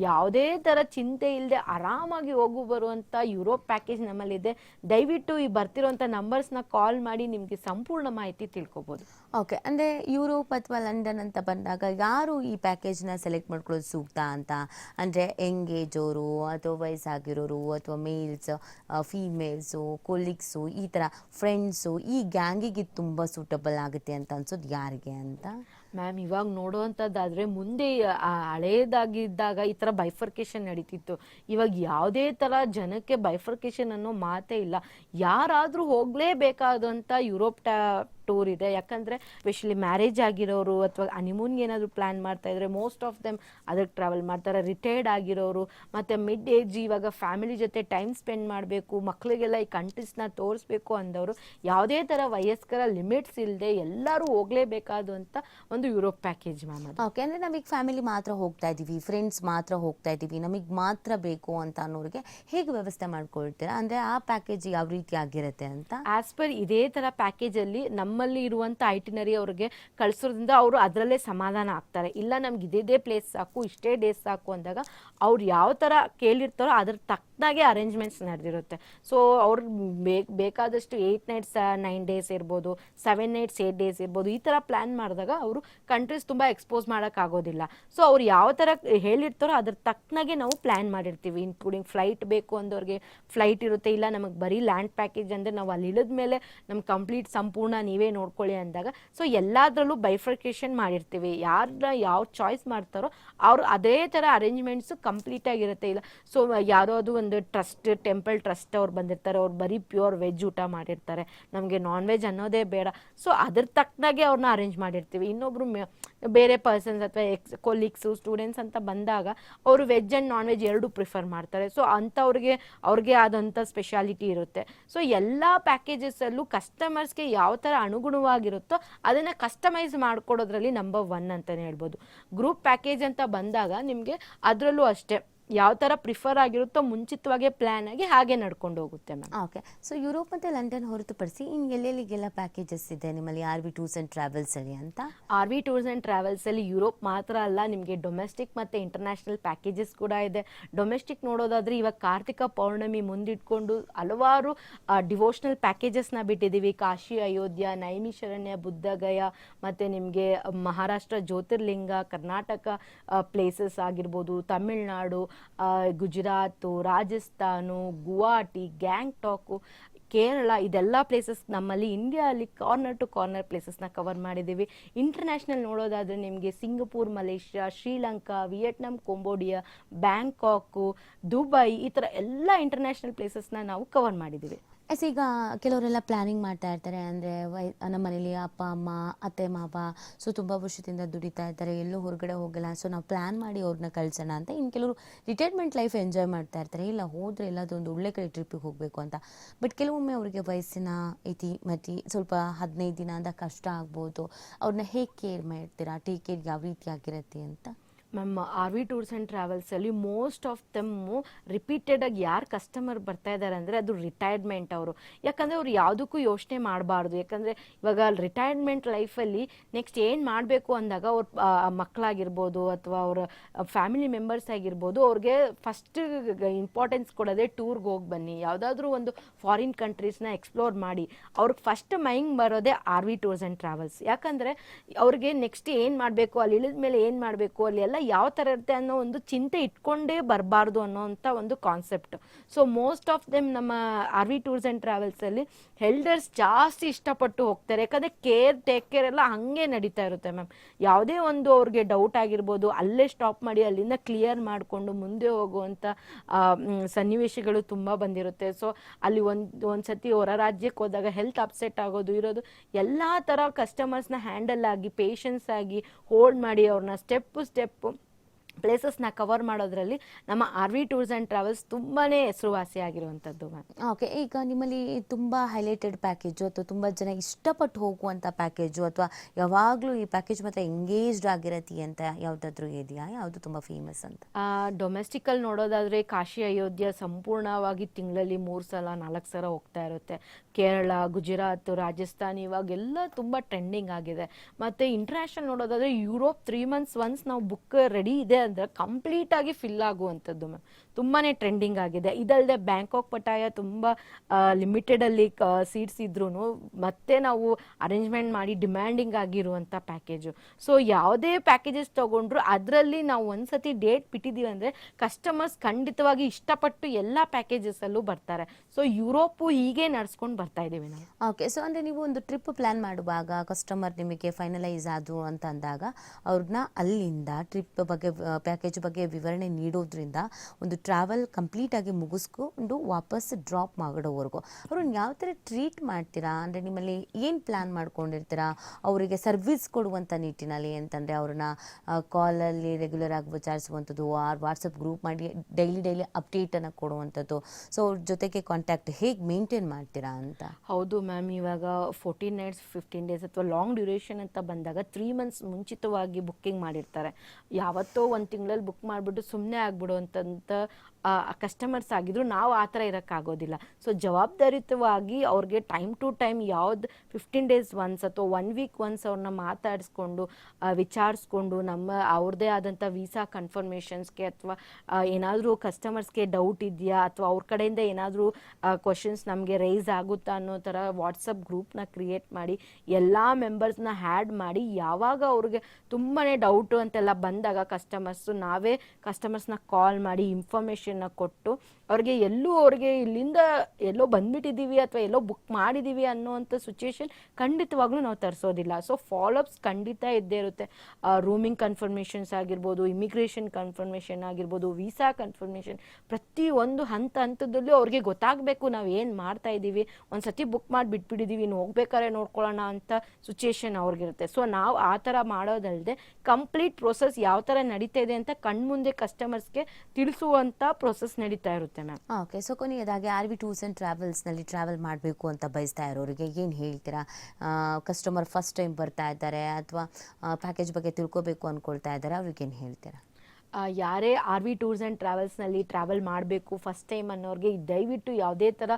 ಯಾವುದೇ ಥರ ಚಿಂತೆ ಇಲ್ಲದೆ ಆರಾಮಾಗಿ ಹೋಗು ಬರುವಂಥ ಯುರೋಪ್ ಪ್ಯಾಕೇಜ್ ನಮ್ಮಲ್ಲಿದೆ. ದಯವಿಟ್ಟು ಈ ಬರ್ತಿರೋಂಥ ನಂಬರ್ಸ್ನ ಕಾಲ್ ಮಾಡಿ ನಿಮಗೆ ಸಂಪೂರ್ಣ ಮಾಹಿತಿ ತಿಳ್ಕೊಬೋದು. ಓಕೆ ಅಂದರೆ ಯುರೋಪ್ ಅಥವಾ ಲಂಡನ್ ಅಂತ ಬಂದಾಗ ಯಾರು ಈ ಪ್ಯಾಕೇಜ್ನ ಸೆಲೆಕ್ಟ್ ಮಾಡ್ಕೊಳ್ಳೋದು ಸೂಕ್ತ ಅಂತ? ಅಂದರೆ ಅವರು ಅಥವಾ ವಯಸ್ಸಾಗಿರೋರು ಅಥವಾ ಮೇಲ್ಸ್ ಫೀಮೇಲ್ಸು ಕೊಲೀಗ್ಸು ಈ ಥರ ಫ್ರೆಂಡ್ಸು ಈ ಗ್ಯಾಂಗಿಗೆ ತುಂಬ ಸೂಟಬಲ್ ಆಗುತ್ತೆ ಅಂತ ಅನ್ಸೋದು ಯಾರಿಗೆ ಅಂತ? ಮ್ಯಾಮ್ ಇವಾಗ ನೋಡುವಂಥದ್ದಾದರೆ ಮುಂದೆ ಹಳೇದಾಗಿದ್ದಾಗ ಈ ಥರ ಬೈಫರ್ಕೇಶನ್ ನಡೀತಿತ್ತು. ಇವಾಗ ಯಾವುದೇ ಥರ ಜನಕ್ಕೆ ಬೈಫರ್ಕೇಶನ್ ಅನ್ನೋ ಮಾತೇ ಇಲ್ಲ. ಯಾರಾದರೂ ಹೋಗಲೇಬೇಕಾದಂಥ ಯುರೋಪ್ ಟಾ ಟೂರ್ ಇದೆ. ಯಾಕಂದರೆ ಸ್ಪೆಷಲಿ ಮ್ಯಾರೇಜ್ ಆಗಿರೋರು ಅಥವಾ ಅನಿಮೂನ್ಗೆ ಏನಾದರೂ ಪ್ಲ್ಯಾನ್ ಮಾಡ್ತಾ ಇದ್ರೆ ಮೋಸ್ಟ್ ಆಫ್ ದೆಮ್ ಅದಕ್ಕೆ ಟ್ರಾವೆಲ್ ಮಾಡ್ತಾರೆ. ರಿಟೈರ್ಡ್ ಆಗಿರೋರು ಮತ್ತು ಮಿಡ್ ಏಜ್ ಇವಾಗ ಫ್ಯಾಮಿಲಿ ಜೊತೆ ಟೈಮ್ ಸ್ಪೆಂಡ್ ಮಾಡಬೇಕು ಮಕ್ಕಳಿಗೆಲ್ಲ ಈ ಕಂಟ್ರೀಸ್ನ ತೋರಿಸ್ಬೇಕು ಅಂದವರು ಯಾವುದೇ ಥರ ವಯಸ್ಕರ ಲಿಮಿಟ್ಸ್ ಇಲ್ಲದೆ ಎಲ್ಲರೂ ಹೋಗಲೇಬೇಕಾದಂಥ ಒಂದು ಯುರೋಪ್ ಪ್ಯಾಕೇಜ್ ಮ್ಯಾಮ್ ಅದು. ಓಕೆ ಅಂದರೆ ನಮಗೆ ಫ್ಯಾಮಿಲಿ ಮಾತ್ರ ಹೋಗ್ತಾ ಇದ್ದೀವಿ ಫ್ರೆಂಡ್ಸ್ ಮಾತ್ರ ಹೋಗ್ತಾ ಇದ್ದೀವಿ ನಮಗೆ ಮಾತ್ರ ಬೇಕು ಅಂತ ಅನ್ನೋರಿಗೆ ಹೇಗೆ ವ್ಯವಸ್ಥೆ ಮಾಡ್ಕೊಳ್ತೀರಾ? ಅಂದರೆ ಆ ಪ್ಯಾಕೇಜ್ ಯಾವ ರೀತಿ ಆಗಿರುತ್ತೆ ಅಂತ? ಆಸ್ ಪರ್ ಇದೇ ಥರ ಪ್ಯಾಕೇಜಲ್ಲಿ ನಮ್ಮಲ್ಲಿ ಇರುವಂಥ ಐಟಿನರಿ ಅವ್ರಿಗೆ ಕಳಿಸೋದ್ರಿಂದ ಅವರು ಅದರಲ್ಲೇ ಸಮಾಧಾನ ಆಗ್ತಾರೆ. ಇಲ್ಲ, ನಮ್ಗೆ ಇದೇ ಪ್ಲೇಸ್ ಸಾಕು, ಇಷ್ಟೇ ಡೇಸ್ ಸಾಕು ಅಂದಾಗ ಅವ್ರು ಯಾವ ಥರ ಕೇಳಿರ್ತಾರೋ ಅದ್ರ ತಕ್ಕನಾಗೆ ಅರೇಂಜ್ಮೆಂಟ್ಸ್ ನಡೆದಿರುತ್ತೆ. ಸೊ ಅವ್ರಿಗೆ ಬೇಕು ಬೇಕಾದಷ್ಟು ಏಯ್ಟ್ ನೈಟ್ಸ್ ನೈನ್ ಡೇಸ್ ಇರ್ಬೋದು ಸೆವೆನ್ ನೈಟ್ಸ್ ಏಯ್ಟ್ ಡೇಸ್ ಇರ್ಬೋದು, ಈ ಥರ ಪ್ಲ್ಯಾನ್ ಮಾಡಿದಾಗ ಅವರು ಕಂಟ್ರೀಸ್ ತುಂಬ ಎಕ್ಸ್ಪೋಸ್ ಮಾಡೋಕ್ಕಾಗೋದಿಲ್ಲ ಸೊ ಅವ್ರು ಯಾವ ಥರ ಹೇಳಿರ್ತಾರೋ ಅದ್ರ ತಕ್ಕನಾಗೆ ನಾವು ಪ್ಲ್ಯಾನ್ ಮಾಡಿರ್ತೀವಿ. ಇನ್ಕ್ಲೂಡಿಂಗ್ ಫ್ಲೈಟ್ ಬೇಕು ಅಂದವ್ರಿಗೆ ಫ್ಲೈಟ್ ಇರುತ್ತೆ. ಇಲ್ಲ, ನಮಗೆ ಬರೀ ಲ್ಯಾಂಡ್ ಪ್ಯಾಕೇಜ್ ಅಂದರೆ ನಾವು ಅಲ್ಲಿ ಇಳಿದ ಮೇಲೆ ನಮ್ಗೆ ಕಂಪ್ಲೀಟ್ ಸಂಪೂರ್ಣ ನೀವೇ ನೋಡ್ಕೊಳ್ಳಿ ಅಂದಾಗ ಸೊ ಎಲ್ಲದರಲ್ಲೂ ಬೈಫರ್ಕೇಷನ್ ಮಾಡಿರ್ತೀವಿ. ಯಾರನ್ನ ಯಾವ ಚಾಯ್ಸ್ ಮಾಡ್ತಾರೋ ಅವ್ರು ಅದೇ ಥರ ಅರೇಂಜ್ಮೆಂಟ್ಸು ಕಂಪ್ಲೀಟಾಗಿರುತ್ತೆ ಇಲ್ಲ ಸೊ ಅದು ಒಂದು ಟ್ರಸ್ಟ್ ಟೆಂಪಲ್ ಟ್ರಸ್ಟ್ ಅವ್ರು ಬಂದಿರ್ತಾರೆ. ಅವ್ರು ಬರೀ ಪ್ಯೂರ್ ವೆಜ್ ಊಟ ಮಾಡಿರ್ತಾರೆ. ನಮಗೆ ನಾನ್ ವೆಜ್ ಅನ್ನೋದೇ ಬೇಡ. ಸೊ ಅದ್ರ ತಕ್ಕನಾಗೆ ಅವ್ರನ್ನ ಅರೇಂಜ್ ಮಾಡಿರ್ತೀವಿ. ಇನ್ನೊಬ್ರು ಬೇರೆ ಪರ್ಸನ್ಸ್ ಅಥವಾ ಎಕ್ಸ್ ಕೊಲೀಗ್ಸು ಸ್ಟೂಡೆಂಟ್ಸ್ ಅಂತ ಬಂದಾಗ ಅವರು ವೆಜ್ ಆ್ಯಂಡ್ ನಾನ್ ವೆಜ್ ಎರಡೂ ಪ್ರಿಫರ್ ಮಾಡ್ತಾರೆ. ಸೊ ಅಂಥವ್ರಿಗೆ, ಅವ್ರಿಗೆ ಆದಂಥ ಸ್ಪೆಷಾಲಿಟಿ ಇರುತ್ತೆ. ಸೊ ಎಲ್ಲ ಪ್ಯಾಕೇಜಸಲ್ಲೂ ಕಸ್ಟಮರ್ಸ್ಗೆ ಯಾವ ಥರ ಅನುಗುಣವಾಗಿರುತ್ತೋ ಅದನ್ನು ಕಸ್ಟಮೈಸ್ ಮಾಡ್ಕೊಡೋದ್ರಲ್ಲಿ ನಂಬರ್ ಒನ್ ಅಂತಲೇ ಹೇಳ್ಬೋದು. ಗ್ರೂಪ್ ಪ್ಯಾಕೇಜ್ ಅಂತ ಬಂದಾಗ ನಿಮಗೆ ಅದರಲ್ಲೂ ಅಷ್ಟೇ. ಯಾವ ಥರ ಪ್ರಿಫರ್ ಆಗಿರುತ್ತೋ ಮುಂಚಿತವಾಗಿ ಪ್ಲ್ಯಾನ್ ಆಗಿ ಹಾಗೆ ನಡ್ಕೊಂಡು ಹೋಗುತ್ತೆ ಮ್ಯಾಮ್ ಓಕೆ ಸೊ ಯುರೋಪ್ ಮತ್ತು ಲಂಡನ್ ಹೊರತುಪಡಿಸಿ ಇನ್ನು ಎಲ್ಲೆಲ್ಲಿಗೆಲ್ಲ ಪ್ಯಾಕೇಜಸ್ ಇದೆ? ನಿಮ್ಮಲ್ಲಿ ಆರ್ ವಿ ಟೂರ್ಸ್ ಆ್ಯಂಡ್ ಟ್ರಾವೆಲ್ಸಲ್ಲಿ ಅಂತ? ಆರ್ ವಿ ಟೂರ್ಸ್ ಆ್ಯಂಡ್ ಟ್ರಾವೆಲ್ಸಲ್ಲಿ ಯುರೋಪ್ ಮಾತ್ರ ಅಲ್ಲ ನಿಮಗೆ ಡೊಮೆಸ್ಟಿಕ್ ಮತ್ತು ಇಂಟರ್ನ್ಯಾಷನಲ್ ಪ್ಯಾಕೇಜಸ್ ಕೂಡ ಇದೆ. ಡೊಮೆಸ್ಟಿಕ್ ನೋಡೋದಾದ್ರೆ ಇವಾಗ ಕಾರ್ತಿಕ ಪೌರ್ಣಮಿ ಮುಂದಿಟ್ಕೊಂಡು ಹಲವಾರು ಡಿವೋಷ್ನಲ್ ಪ್ಯಾಕೇಜಸ್ನ ಬಿಟ್ಟಿದ್ದೀವಿ ಕಾಶಿ ಅಯೋಧ್ಯ ನೈಮಿಶರಣ್ಯ ಬುದ್ಧಗಯ ಮತ್ತು ನಿಮಗೆ ಮಹಾರಾಷ್ಟ್ರ ಜ್ಯೋತಿರ್ಲಿಂಗ ಕರ್ನಾಟಕ ಪ್ಲೇಸಸ್ ಆಗಿರ್ಬೋದು ತಮಿಳ್ನಾಡು ಗುಜರಾತು, ರಾಜಸ್ಥಾನು, ಗುವಾಹಟಿ, ಗ್ಯಾಂಗ್ಟಾಕು, ಕೇರಳ, ಇದೆಲ್ಲ ಪ್ಲೇಸಸ್ ನಮ್ಮಲ್ಲಿ ಇಂಡಿಯಾದಲ್ಲಿ ಕಾರ್ನರ್ ಟು ಕಾರ್ನರ್ ಪ್ಲೇಸಸ್ನ ಕವರ್ ಮಾಡಿದ್ದೀವಿ. ಇಂಟರ್ನ್ಯಾಷನಲ್ ನೋಡೋದಾದರೆ ನಿಮಗೆ Singapore Malaysia Sri Lanka Vietnam Cambodia Bangkok Dubai ಈ ಥರ ಎಲ್ಲ ಇಂಟರ್ನ್ಯಾಷನಲ್ ಪ್ಲೇಸಸ್ನ ನಾವು ಕವರ್ ಮಾಡಿದ್ದೀವಿ. ಎಸ್ ಈಗ ಕೆಲವರೆಲ್ಲ ಪ್ಲ್ಯಾನಿಂಗ್ ಮಾಡ್ತಾ ಇರ್ತಾರೆ, ಅಂದರೆ ವೈ ನಮ್ಮ ಮನೇಲಿ ಅಪ್ಪ, ಅಮ್ಮ, ಅತ್ತೆ, ಮಾವ ಸೊ ತುಂಬ ವರ್ಷದಿಂದ ದುಡಿತಾ ಇರ್ತಾರೆ, ಎಲ್ಲೂ ಹೊರಗಡೆ ಹೋಗಲ್ಲ ಸೊ ನಾವು ಪ್ಲ್ಯಾನ್ ಮಾಡಿ ಅವ್ರನ್ನ ಕಳ್ಸೋಣ ಅಂತ ಇನ್ನು ಕೆಲವರು ರಿಟೈರ್ಮೆಂಟ್ ಲೈಫ್ ಎಂಜಾಯ್ ಮಾಡ್ತಾ ಇರ್ತಾರೆ. ಇಲ್ಲ, ಹೋದರೆ ಎಲ್ಲದೊಂದು ಒಳ್ಳೆ ಕಡೆ ಟ್ರಿಪ್ಪಿಗೆ ಹೋಗಬೇಕು ಅಂತ. ಬಟ್ ಕೆಲವೊಮ್ಮೆ ಅವರಿಗೆ ವಯಸ್ಸಿನ ಇತಿ ಮತಿ, ಸ್ವಲ್ಪ ಹದಿನೈದು ದಿನ ಅಂದ ಕಷ್ಟ ಆಗ್ಬೋದು. ಅವ್ರನ್ನ ಹೇಗೆ ಕೇರ್ ಮಾಡ್ತೀರಾ ಟೀಕೆಟ್ ಯಾವ ರೀತಿ ಆಗಿರುತ್ತೆ ಅಂತ? Ma'am R V tours and ಟ್ರಾವೆಲ್ಸಲ್ಲಿ most of them ರಿಪೀಟೆಡಾಗಿ ಯಾರು ಕಸ್ಟಮರ್ ಬರ್ತಾ ಇದ್ದಾರೆ ಅಂದರೆ ಅದು ರಿಟೈರ್ಮೆಂಟ್ ಅವರು. ಯಾಕಂದರೆ ಅವ್ರು ಯಾವುದಕ್ಕೂ ಯೋಚನೆ ಮಾಡಬಾರ್ದು. ಯಾಕಂದರೆ ಇವಾಗ ರಿಟೈರ್ಮೆಂಟ್ ಲೈಫಲ್ಲಿ ನೆಕ್ಸ್ಟ್ ಏನು ಮಾಡಬೇಕು ಅಂದಾಗ ಅವ್ರ ಮಕ್ಕಳಾಗಿರ್ಬೋದು ಅಥವಾ ಅವರ ಫ್ಯಾಮಿಲಿ ಮೆಂಬರ್ಸ್ ಆಗಿರ್ಬೋದು ಅವ್ರಿಗೆ ಫಸ್ಟ್ ಇಂಪಾರ್ಟೆನ್ಸ್ ಕೊಡೋದೇ ಟೂರ್ಗೆ ಹೋಗಿ ಬನ್ನಿ. ಯಾವುದಾದ್ರೂ ಒಂದು ಫಾರಿನ್ ಕಂಟ್ರೀಸ್ನ ಎಕ್ಸ್ಪ್ಲೋರ್ ಮಾಡಿ. ಅವ್ರಿಗೆ ಫಸ್ಟ್ ಮೈಂಗ್ ಬರೋದೇ R V tours and travels ಯಾಕಂದರೆ ಅವ್ರಿಗೆ ನೆಕ್ಸ್ಟ್ ಏನು ಮಾಡಬೇಕು, ಅಲ್ಲಿ ಇಳಿದ ಮೇಲೆ ಏನು ಮಾಡಬೇಕು, ಅಲ್ಲಿ ಎಲ್ಲ ಯಾವ ಥರ ಇರುತ್ತೆ ಅನ್ನೋ ಒಂದು ಚಿಂತೆ ಇಟ್ಕೊಂಡೇ ಬರಬಾರ್ದು ಅನ್ನೋಂಥ ಒಂದು concept so most of them ನಮ್ಮ ಆರ್ ವಿ ಟೂರ್ಸ್ ಆ್ಯಂಡ್ ಟ್ರಾವೆಲ್ಸಲ್ಲಿ ಹೆಲ್ಡರ್ಸ್ ಜಾಸ್ತಿ ಇಷ್ಟಪಟ್ಟು ಹೋಗ್ತಾರೆ. ಯಾಕಂದರೆ ಕೇರ್ ಟೇಕ್ ಕೇರ್ ಎಲ್ಲ ಹಾಗೆ ನಡೀತಾ ಇರುತ್ತೆ ಮ್ಯಾಮ್ ಯಾವುದೇ ಒಂದು ಅವ್ರಿಗೆ ಡೌಟ್ ಆಗಿರ್ಬೋದು, ಅಲ್ಲೇ ಸ್ಟಾಪ್ ಮಾಡಿ, ಅಲ್ಲಿಂದ ಕ್ಲಿಯರ್ ಮಾಡಿಕೊಂಡು ಮುಂದೆ ಹೋಗುವಂಥ ಸನ್ನಿವೇಶಗಳು ತುಂಬ ಬಂದಿರುತ್ತೆ. ಸೊ ಅಲ್ಲಿ ಒಂದು ಒಂದು ಸತಿ ಹೊರ ರಾಜ್ಯಕ್ಕೆ ಹೋದಾಗ ಹೆಲ್ತ್ ಅಪ್ಸೆಟ್ ಆಗೋದು ಇರೋದು, ಎಲ್ಲ ಥರ ಕಸ್ಟಮರ್ಸ್ನ ಹ್ಯಾಂಡಲ್ ಆಗಿ ಪೇಷನ್ಸ್ ಆಗಿ ಹೋಲ್ಡ್ ಮಾಡಿ ಅವ್ರನ್ನ ಸ್ಟೆಪ್ ಸ್ಟೆಪ್ಪು ಪ್ಲೇಸಸ್ನ ಕವರ್ ಮಾಡೋದ್ರಲ್ಲಿ ನಮ್ಮ R V tours and travels ತುಂಬಾ ಹೆಸರುವಾಸಿ ಆಗಿರುವಂಥದ್ದು ಮ್ಯಾಮ್ ಓಕೆ ಈಗ ನಿಮ್ಮಲ್ಲಿ ತುಂಬ ಹೈಲೈಟೆಡ್ ಪ್ಯಾಕೇಜು ಅಥವಾ ತುಂಬ ಜನ ಇಷ್ಟಪಟ್ಟು ಹೋಗುವಂಥ ಪ್ಯಾಕೇಜು ಅಥವಾ ಯಾವಾಗಲೂ ಈ ಪ್ಯಾಕೇಜ್ ಮಾತ್ರ ಎಂಗೇಜ್ಡ್ ಆಗಿರತಿ ಅಂತ ಯಾವುದಾದ್ರೂ ಇದೆಯಾ? ಯಾವುದು ತುಂಬ ಫೇಮಸ್ ಅಂತ? ಡೊಮೆಸ್ಟಿಕಲ್ಲಿ ನೋಡೋದಾದರೆ ಕಾಶಿ ಅಯೋಧ್ಯ ಸಂಪೂರ್ಣವಾಗಿ ತಿಂಗಳಲ್ಲಿ ಮೂರು ಸಲ ನಾಲ್ಕು ಸಲ ಹೋಗ್ತಾ ಇರುತ್ತೆ. ಕೇರಳ ಗುಜರಾತ್ ರಾಜಸ್ಥಾನ್ ಇವಾಗೆಲ್ಲ ತುಂಬ ಟ್ರೆಂಡಿಂಗ್ ಆಗಿದೆ. ಮತ್ತು ಇಂಟರ್ನ್ಯಾಷನಲ್ ನೋಡೋದಾದರೆ ಯುರೋಪ್ ತ್ರೀ ಮಂತ್ಸ್ ಒನ್ಸ್ ನಾವು ಬುಕ್ ರೆಡಿ ಇದೆ ಅಂದರೆ ಕಂಪ್ಲೀಟಾಗಿ ಫಿಲ್ ಆಗುವಂಥದ್ದು ಮ್ಯಾಮ್ ತುಂಬಾ ಟ್ರೆಂಡಿಂಗ್ ಆಗಿದೆ. ಇದಲ್ಲದೆ ಬ್ಯಾಂಕಾಕ್ ಪಟಾಯ ತುಂಬ ಲಿಮಿಟೆಡಲ್ಲಿ ಸೀಟ್ಸ್ ಇದ್ರೂ ಮತ್ತೆ ನಾವು ಅರೇಂಜ್ಮೆಂಟ್ ಮಾಡಿ ಡಿಮ್ಯಾಂಡಿಂಗ್ ಆಗಿರುವಂಥ ಪ್ಯಾಕೇಜು ಸೊ ಯಾವುದೇ ಪ್ಯಾಕೇಜಸ್ ತಗೊಂಡ್ರು ಅದರಲ್ಲಿ ನಾವು ಒಂದ್ಸತಿ ಡೇಟ್ ಬಿಟ್ಟಿದ್ದೀವಿ ಅಂದರೆ ಕಸ್ಟಮರ್ಸ್ ಖಂಡಿತವಾಗಿ ಇಷ್ಟಪಟ್ಟು ಎಲ್ಲ ಪ್ಯಾಕೇಜಸಲ್ಲೂ ಬರ್ತಾರೆ. ಸೊ ಯುರೋಪು ಹೀಗೆ ನಡ್ಸ್ಕೊಂಡು ಬರ್ತಾ ಇದ್ದೀವಿ ನಾವು. ಓಕೆ ಸೊ ಅಂದರೆ ನೀವು ಒಂದು ಟ್ರಿಪ್ ಪ್ಲ್ಯಾನ್ ಮಾಡುವಾಗ ಕಸ್ಟಮರ್ ನಿಮಗೆ ಫೈನಲೈಸ್ ಆದರು ಅಂತ ಅಂದಾಗ ಅವ್ರನ್ನ ಅಲ್ಲಿಂದ ಟ್ರಿಪ್ ಬಗ್ಗೆ ಪ್ಯಾಕೇಜ್ ಬಗ್ಗೆ ವಿವರಣೆ ನೀಡೋದ್ರಿಂದ ಒಂದು ಟ್ರಾವೆಲ್ ಕಂಪ್ಲೀಟಾಗಿ ಮುಗಿಸ್ಕೊಂಡು ವಾಪಸ್ ಡ್ರಾಪ್ ಮಾಡೋವರೆಗೂ. ಅವ್ರನ್ನ ಯಾವ ಥರ ಟ್ರೀಟ್ ಮಾಡ್ತೀರಾ? ಅಂದರೆ ನಿಮ್ಮಲ್ಲಿ ಏನು ಪ್ಲ್ಯಾನ್ ಮಾಡ್ಕೊಂಡಿರ್ತೀರಾ? ಅವರಿಗೆ ಸರ್ವಿಸ್ ಕೊಡುವಂಥ ನಿಟ್ಟಿನಲ್ಲಿ ಅಂತಂದರೆ ಅವ್ರನ್ನ ಕಾಲಲ್ಲಿ ರೆಗ್ಯುಲರ್ ಆಗಿ ವಿಚಾರಿಸುವಂಥದ್ದು ಆರ್ ವಾಟ್ಸಪ್ ಗ್ರೂಪ್ ಮಾಡಿ ಡೈಲಿ ಡೈಲಿ ಅಪ್ಡೇಟನ್ನು ಕೊಡುವಂಥದ್ದು. ಸೊ ಅವ್ರ ಜೊತೆಗೆ ಕಾಂಟ್ಯಾಕ್ಟ್ ಹೇಗೆ ಮೇಂಟೈನ್ ಮಾಡ್ತೀರಾ ಅಂತ? ಹೌದು ಮ್ಯಾಮ್ ಇವಾಗ ಫೋರ್ಟೀನ್ ನೈಟ್ಸ್ ಫಿಫ್ಟೀನ್ ಡೇಸ್ ಅಥವಾ ಲಾಂಗ್ ಡ್ಯೂರೇಷನ್ ಅಂತ ಬಂದಾಗ ತ್ರೀ ಮಂತ್ಸ್ ಮುಂಚಿತವಾಗಿ ಬುಕ್ಕಿಂಗ್ ಮಾಡಿರ್ತಾರೆ. ಯಾವತ್ತೋ ಒಂದು ತಿಂಗಳಲ್ಲಿ ಬುಕ್ ಮಾಡಿಬಿಟ್ಟು ಸುಮ್ಮನೆ ಆಗ್ಬಿಡು ಅಂತಂತ ಕಸ್ಟಮರ್ಸ್ ಆಗಿದ್ರು ನಾವು ಆ ಥರ ಇರೋಕ್ಕಾಗೋದಿಲ್ಲ. ಸೊ ಜವಾಬ್ದಾರಿತವಾಗಿ ಅವ್ರಿಗೆ ಟೈಮ್ ಟು ಟೈಮ್ ಯಾವ್ದು ಫಿಫ್ಟೀನ್ ಡೇಸ್ ಒನ್ಸ್ ಅಥವಾ ಒನ್ ವೀಕ್ ಒನ್ಸ್ ಅವ್ರನ್ನ ಮಾತಾಡಿಸ್ಕೊಂಡು ವಿಚಾರಿಸ್ಕೊಂಡು, ನಮ್ಮ ಅವ್ರದ್ದೇ ಆದಂಥ ವೀಸಾ ಕನ್ಫರ್ಮೇಷನ್ಸ್ಗೆ ಅಥವಾ ಏನಾದರೂ ಕಸ್ಟಮರ್ಸ್ಗೆ ಡೌಟ್ ಇದೆಯಾ ಅಥವಾ ಅವ್ರ ಕಡೆಯಿಂದ ಏನಾದರೂ ಕ್ವಶನ್ಸ್ ನಮಗೆ ರೈಸ್ ಆಗುತ್ತಾ ಅನ್ನೋ ಥರ ವಾಟ್ಸಪ್ ಗ್ರೂಪ್ನ ಕ್ರಿಯೇಟ್ ಮಾಡಿ, ಎಲ್ಲ ಮೆಂಬರ್ಸ್ನ ಹ್ಯಾಡ್ ಮಾಡಿ, ಯಾವಾಗ ಅವ್ರಿಗೆ ತುಂಬಾ ಡೌಟು ಅಂತೆಲ್ಲ ಬಂದಾಗ ಕಸ್ಟಮರ್ಸು ನಾವೇ ಕಸ್ಟಮರ್ಸ್ನ ಕಾಲ್ ಮಾಡಿ ಇನ್ಫಾರ್ಮೇಷನ್ನ ಕೊಟ್ಟು ಅವ್ರಿಗೆ ಎಲ್ಲೂ ಅವ್ರಿಗೆ ಇಲ್ಲಿಂದ ಎಲ್ಲೋ ಬಂದ್ಬಿಟ್ಟಿದ್ದೀವಿ ಅಥವಾ ಎಲ್ಲೋ ಬುಕ್ ಮಾಡಿದ್ದೀವಿ ಅನ್ನೋವಂಥ ಸಿಚುವೇಶನ್ ಖಂಡಿತವಾಗ್ಲೂ ನಾವು ತರಿಸೋದಿಲ್ಲ. ಸೊ ಫಾಲೋಅಪ್ಸ್ ಖಂಡಿತ ಇದ್ದೇ ಇರುತ್ತೆ. ರೂಮಿಂಗ್ ಕನ್ಫರ್ಮೇಷನ್ಸ್ ಆಗಿರ್ಬೋದು ಇಮಿಗ್ರೇಷನ್ ಕನ್ಫರ್ಮೇಷನ್ ಆಗಿರ್ಬೋದು ವೀಸಾ ಕನ್ಫರ್ಮೇಷನ್ ಪ್ರತಿ ಒಂದು ಹಂತ ಹಂತದಲ್ಲೂ ಅವ್ರಿಗೆ ಗೊತ್ತಾಗಬೇಕು ನಾವು ಏನು ಮಾಡ್ತಾ ಇದ್ದೀವಿ. ಒಂದು ಸತಿ ಬುಕ್ ಮಾಡಿ ಬಿಟ್ಬಿಟ್ಟಿದ್ದೀವಿ, ಇನ್ನು ಹೋಗ್ಬೇಕಾದ್ರೆ ನೋಡ್ಕೊಳ್ಳೋಣ ಅಂತ ಸಿಚುಯೇಷನ್ ಅವ್ರಿಗಿರುತ್ತೆ. ಸೊ ನಾವು ಆ ಥರ ಮಾಡೋದಲ್ಲದೆ ಕಂಪ್ಲೀಟ್ ಪ್ರೊಸೆಸ್ ಯಾವ ಥರ ನಡೀತಾ ಇದೆ ಅಂತ ಕಣ್ಮುಂದೆ ಕಸ್ಟಮರ್ಸ್ಗೆ ತಿಳಿಸುವಂಥ ಪ್ರೊಸೆಸ್ ನಡೀತಾ ಇರುತ್ತೆ. ಮ್ಯಾಮ್ ಓಕೆ ಸೊ ಕೊನೆಯದಾಗಿ ಆರ್ ವಿ ಟೂರ್ಸ್ ಆ್ಯಂಡ್ ಟ್ರಾವೆಲ್ಸ್ನಲ್ಲಿ ಟ್ರಾವೆಲ್ ಮಾಡಬೇಕು ಅಂತ ಬಯಸ್ತಾ ಇರೋರಿಗೆ ಏನು ಹೇಳ್ತೀರಾ? ಕಸ್ಟಮರ್ ಫಸ್ಟ್ ಟೈಮ್ ಬರ್ತಾ ಇದ್ದಾರೆ ಅಥವಾ ಪ್ಯಾಕೇಜ್ ಬಗ್ಗೆ ತಿಳ್ಕೊಬೇಕು ಅಂದ್ಕೊಳ್ತಾ ಇದ್ದಾರೆ ಅವ್ರಿಗೆ ಏನು ಹೇಳ್ತೀರಾ? ಯಾರೇ ಆರ್ ವಿ ಟೂರ್ಸ್ ಆ್ಯಂಡ್ ಟ್ರಾವೆಲ್ಸ್ನಲ್ಲಿ ಟ್ರಾವೆಲ್ ಮಾಡಬೇಕು ಫಸ್ಟ್ ಟೈಮ್ ಅನ್ನೋರಿಗೆ ದಯವಿಟ್ಟು ಯಾವುದೇ ಥರ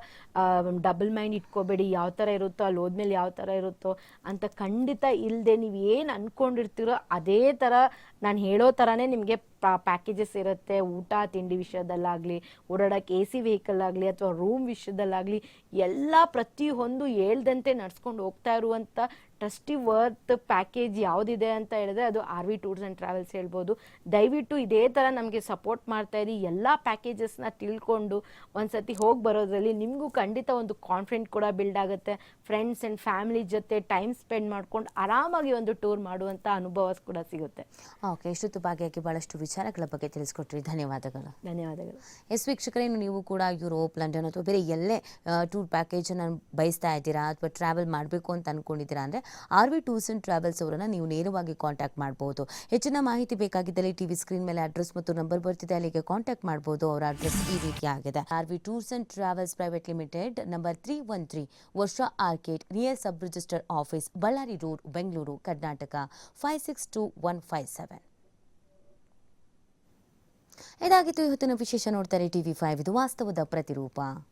ಡಬಲ್ ಮೈಂಡ್ ಇಟ್ಕೋಬೇಡಿ, ಯಾವ ಥರ ಇರುತ್ತೋ ಅಲ್ಲಿ ಹೋದ್ಮೇಲೆ ಯಾವ ಥರ ಇರುತ್ತೋ ಅಂತ ಖಂಡಿತ ಇಲ್ಲದೆ ನೀವು ಏನು ಅಂದ್ಕೊಂಡಿರ್ತೀರೋ ಅದೇ ಥರ ನಾನು ಹೇಳೋ ಥರನೇ ನಿಮಗೆ ಪ್ಯಾಕೇಜಸ್ ಇರುತ್ತೆ. ಊಟ, ತಿಂಡಿ ವಿಷಯದಲ್ಲಾಗಲಿ ಓಡಾಡೋಕ್ಕೆ ಎ ಸಿ ವೆಹಿಕಲ್ ಆಗಲಿ ಅಥವಾ ರೂಮ್ ವಿಷಯದಲ್ಲಾಗಲಿ ಎಲ್ಲ ಪ್ರತಿಯೊಂದು ಹೇಳ್ದಂತೆ ನಡ್ಸ್ಕೊಂಡು ಹೋಗ್ತಾ ಇರುವಂಥ ಟ್ರಸ್ಟಿ ವರ್ತ್ ಪ್ಯಾಕೇಜ್ ಯಾವುದಿದೆ ಅಂತ ಹೇಳಿದ್ರೆ ಅದು R V tours and travels ಹೇಳ್ಬೋದು. ದಯವಿಟ್ಟು ಇದೇ ಥರ ನಮಗೆ ಸಪೋರ್ಟ್ ಮಾಡ್ತಾ ಇರಿ. ಎಲ್ಲ ಪ್ಯಾಕೇಜಸ್ನ ತಿಳ್ಕೊಂಡು ಒಂದ್ಸತಿ ಹೋಗಿ ಬರೋದ್ರಲ್ಲಿ ನಿಮಗೂ ಖಂಡಿತ ಒಂದು ಕಾನ್ಫಿಡೆಂಟ್ ಕೂಡ ಬಿಲ್ಡ್ ಆಗುತ್ತೆ. ಫ್ರೆಂಡ್ಸ್ ಆ್ಯಂಡ್ ಫ್ಯಾಮಿಲಿ ಜೊತೆ ಟೈಮ್ ಸ್ಪೆಂಡ್ ಮಾಡ್ಕೊಂಡು ಆರಾಮಾಗಿ ಒಂದು ಟೂರ್ ಮಾಡುವಂಥ ಅನುಭವ ಕೂಡ ಸಿಗುತ್ತೆ. ಓಕೆ ಇಷ್ಟೊತ್ತು ಭಾಗಿಯಾಗಿ ಭಾಳಷ್ಟು ವಿಚಾರಗಳ ಬಗ್ಗೆ ತಿಳಿಸ್ಕೊಟ್ರಿ. ಧನ್ಯವಾದಗಳು. ಧನ್ಯವಾದಗಳು. ಎಸ್ ವೀಕ್ಷಕರೇನು ನೀವು ಕೂಡ ಯುರೋಪ್ ಲಂಡನ್ ಅಥವಾ ಬೇರೆ ಎಲ್ಲೇ ಟೂರ್ ಪ್ಯಾಕೇಜನ್ನು ಬಯಸ್ತಾ ಇದ್ದೀರಾ ಅಥವಾ ಟ್ರಾವೆಲ್ ಮಾಡಬೇಕು ಅಂತ ಅಂದ್ಕೊಂಡಿದ್ದೀರಾ ಅಂದರೆ R V tours and travels ಅವರನ್ನು ನೀವು ನೇರವಾಗಿ ಕಾಂಟ್ಯಾಕ್ಟ್ ಮಾಡ್ಬೋದು. ಹೆಚ್ಚಿನ ಮಾಹಿತಿ ಬೇಕಾಗಿದ್ದಲ್ಲಿ ಟಿವಿ ಸ್ಕ್ರೀನ್ ಮೇಲೆ ಅಡ್ರೆಸ್ ಮತ್ತು ನಂಬರ್ ಬರ್ತಿದೆ ಅಲ್ಲಿಗೆ ಕಾಂಟ್ಯಾಕ್ಟ್ ಮಾಡ್ಬೋದು. ಅವರ ಅಡ್ರೆಸ್ ಈ ರೀತಿ ಆಗಿದೆ. R V tours and travels private limited number three one three ವರ್ಷ arcade near sub register office Ballari road Bengaluru, Karnataka five six two one five seven ಇದಾಗಿತ್ತು ಇವತ್ತಿನ ವಿಶೇಷ ನೋಡ್ತಾರೆ ಟಿವಿ ಫೈವ್ ಇದು ವಾಸ್ತವದ ಪ್ರತಿರೂಪ.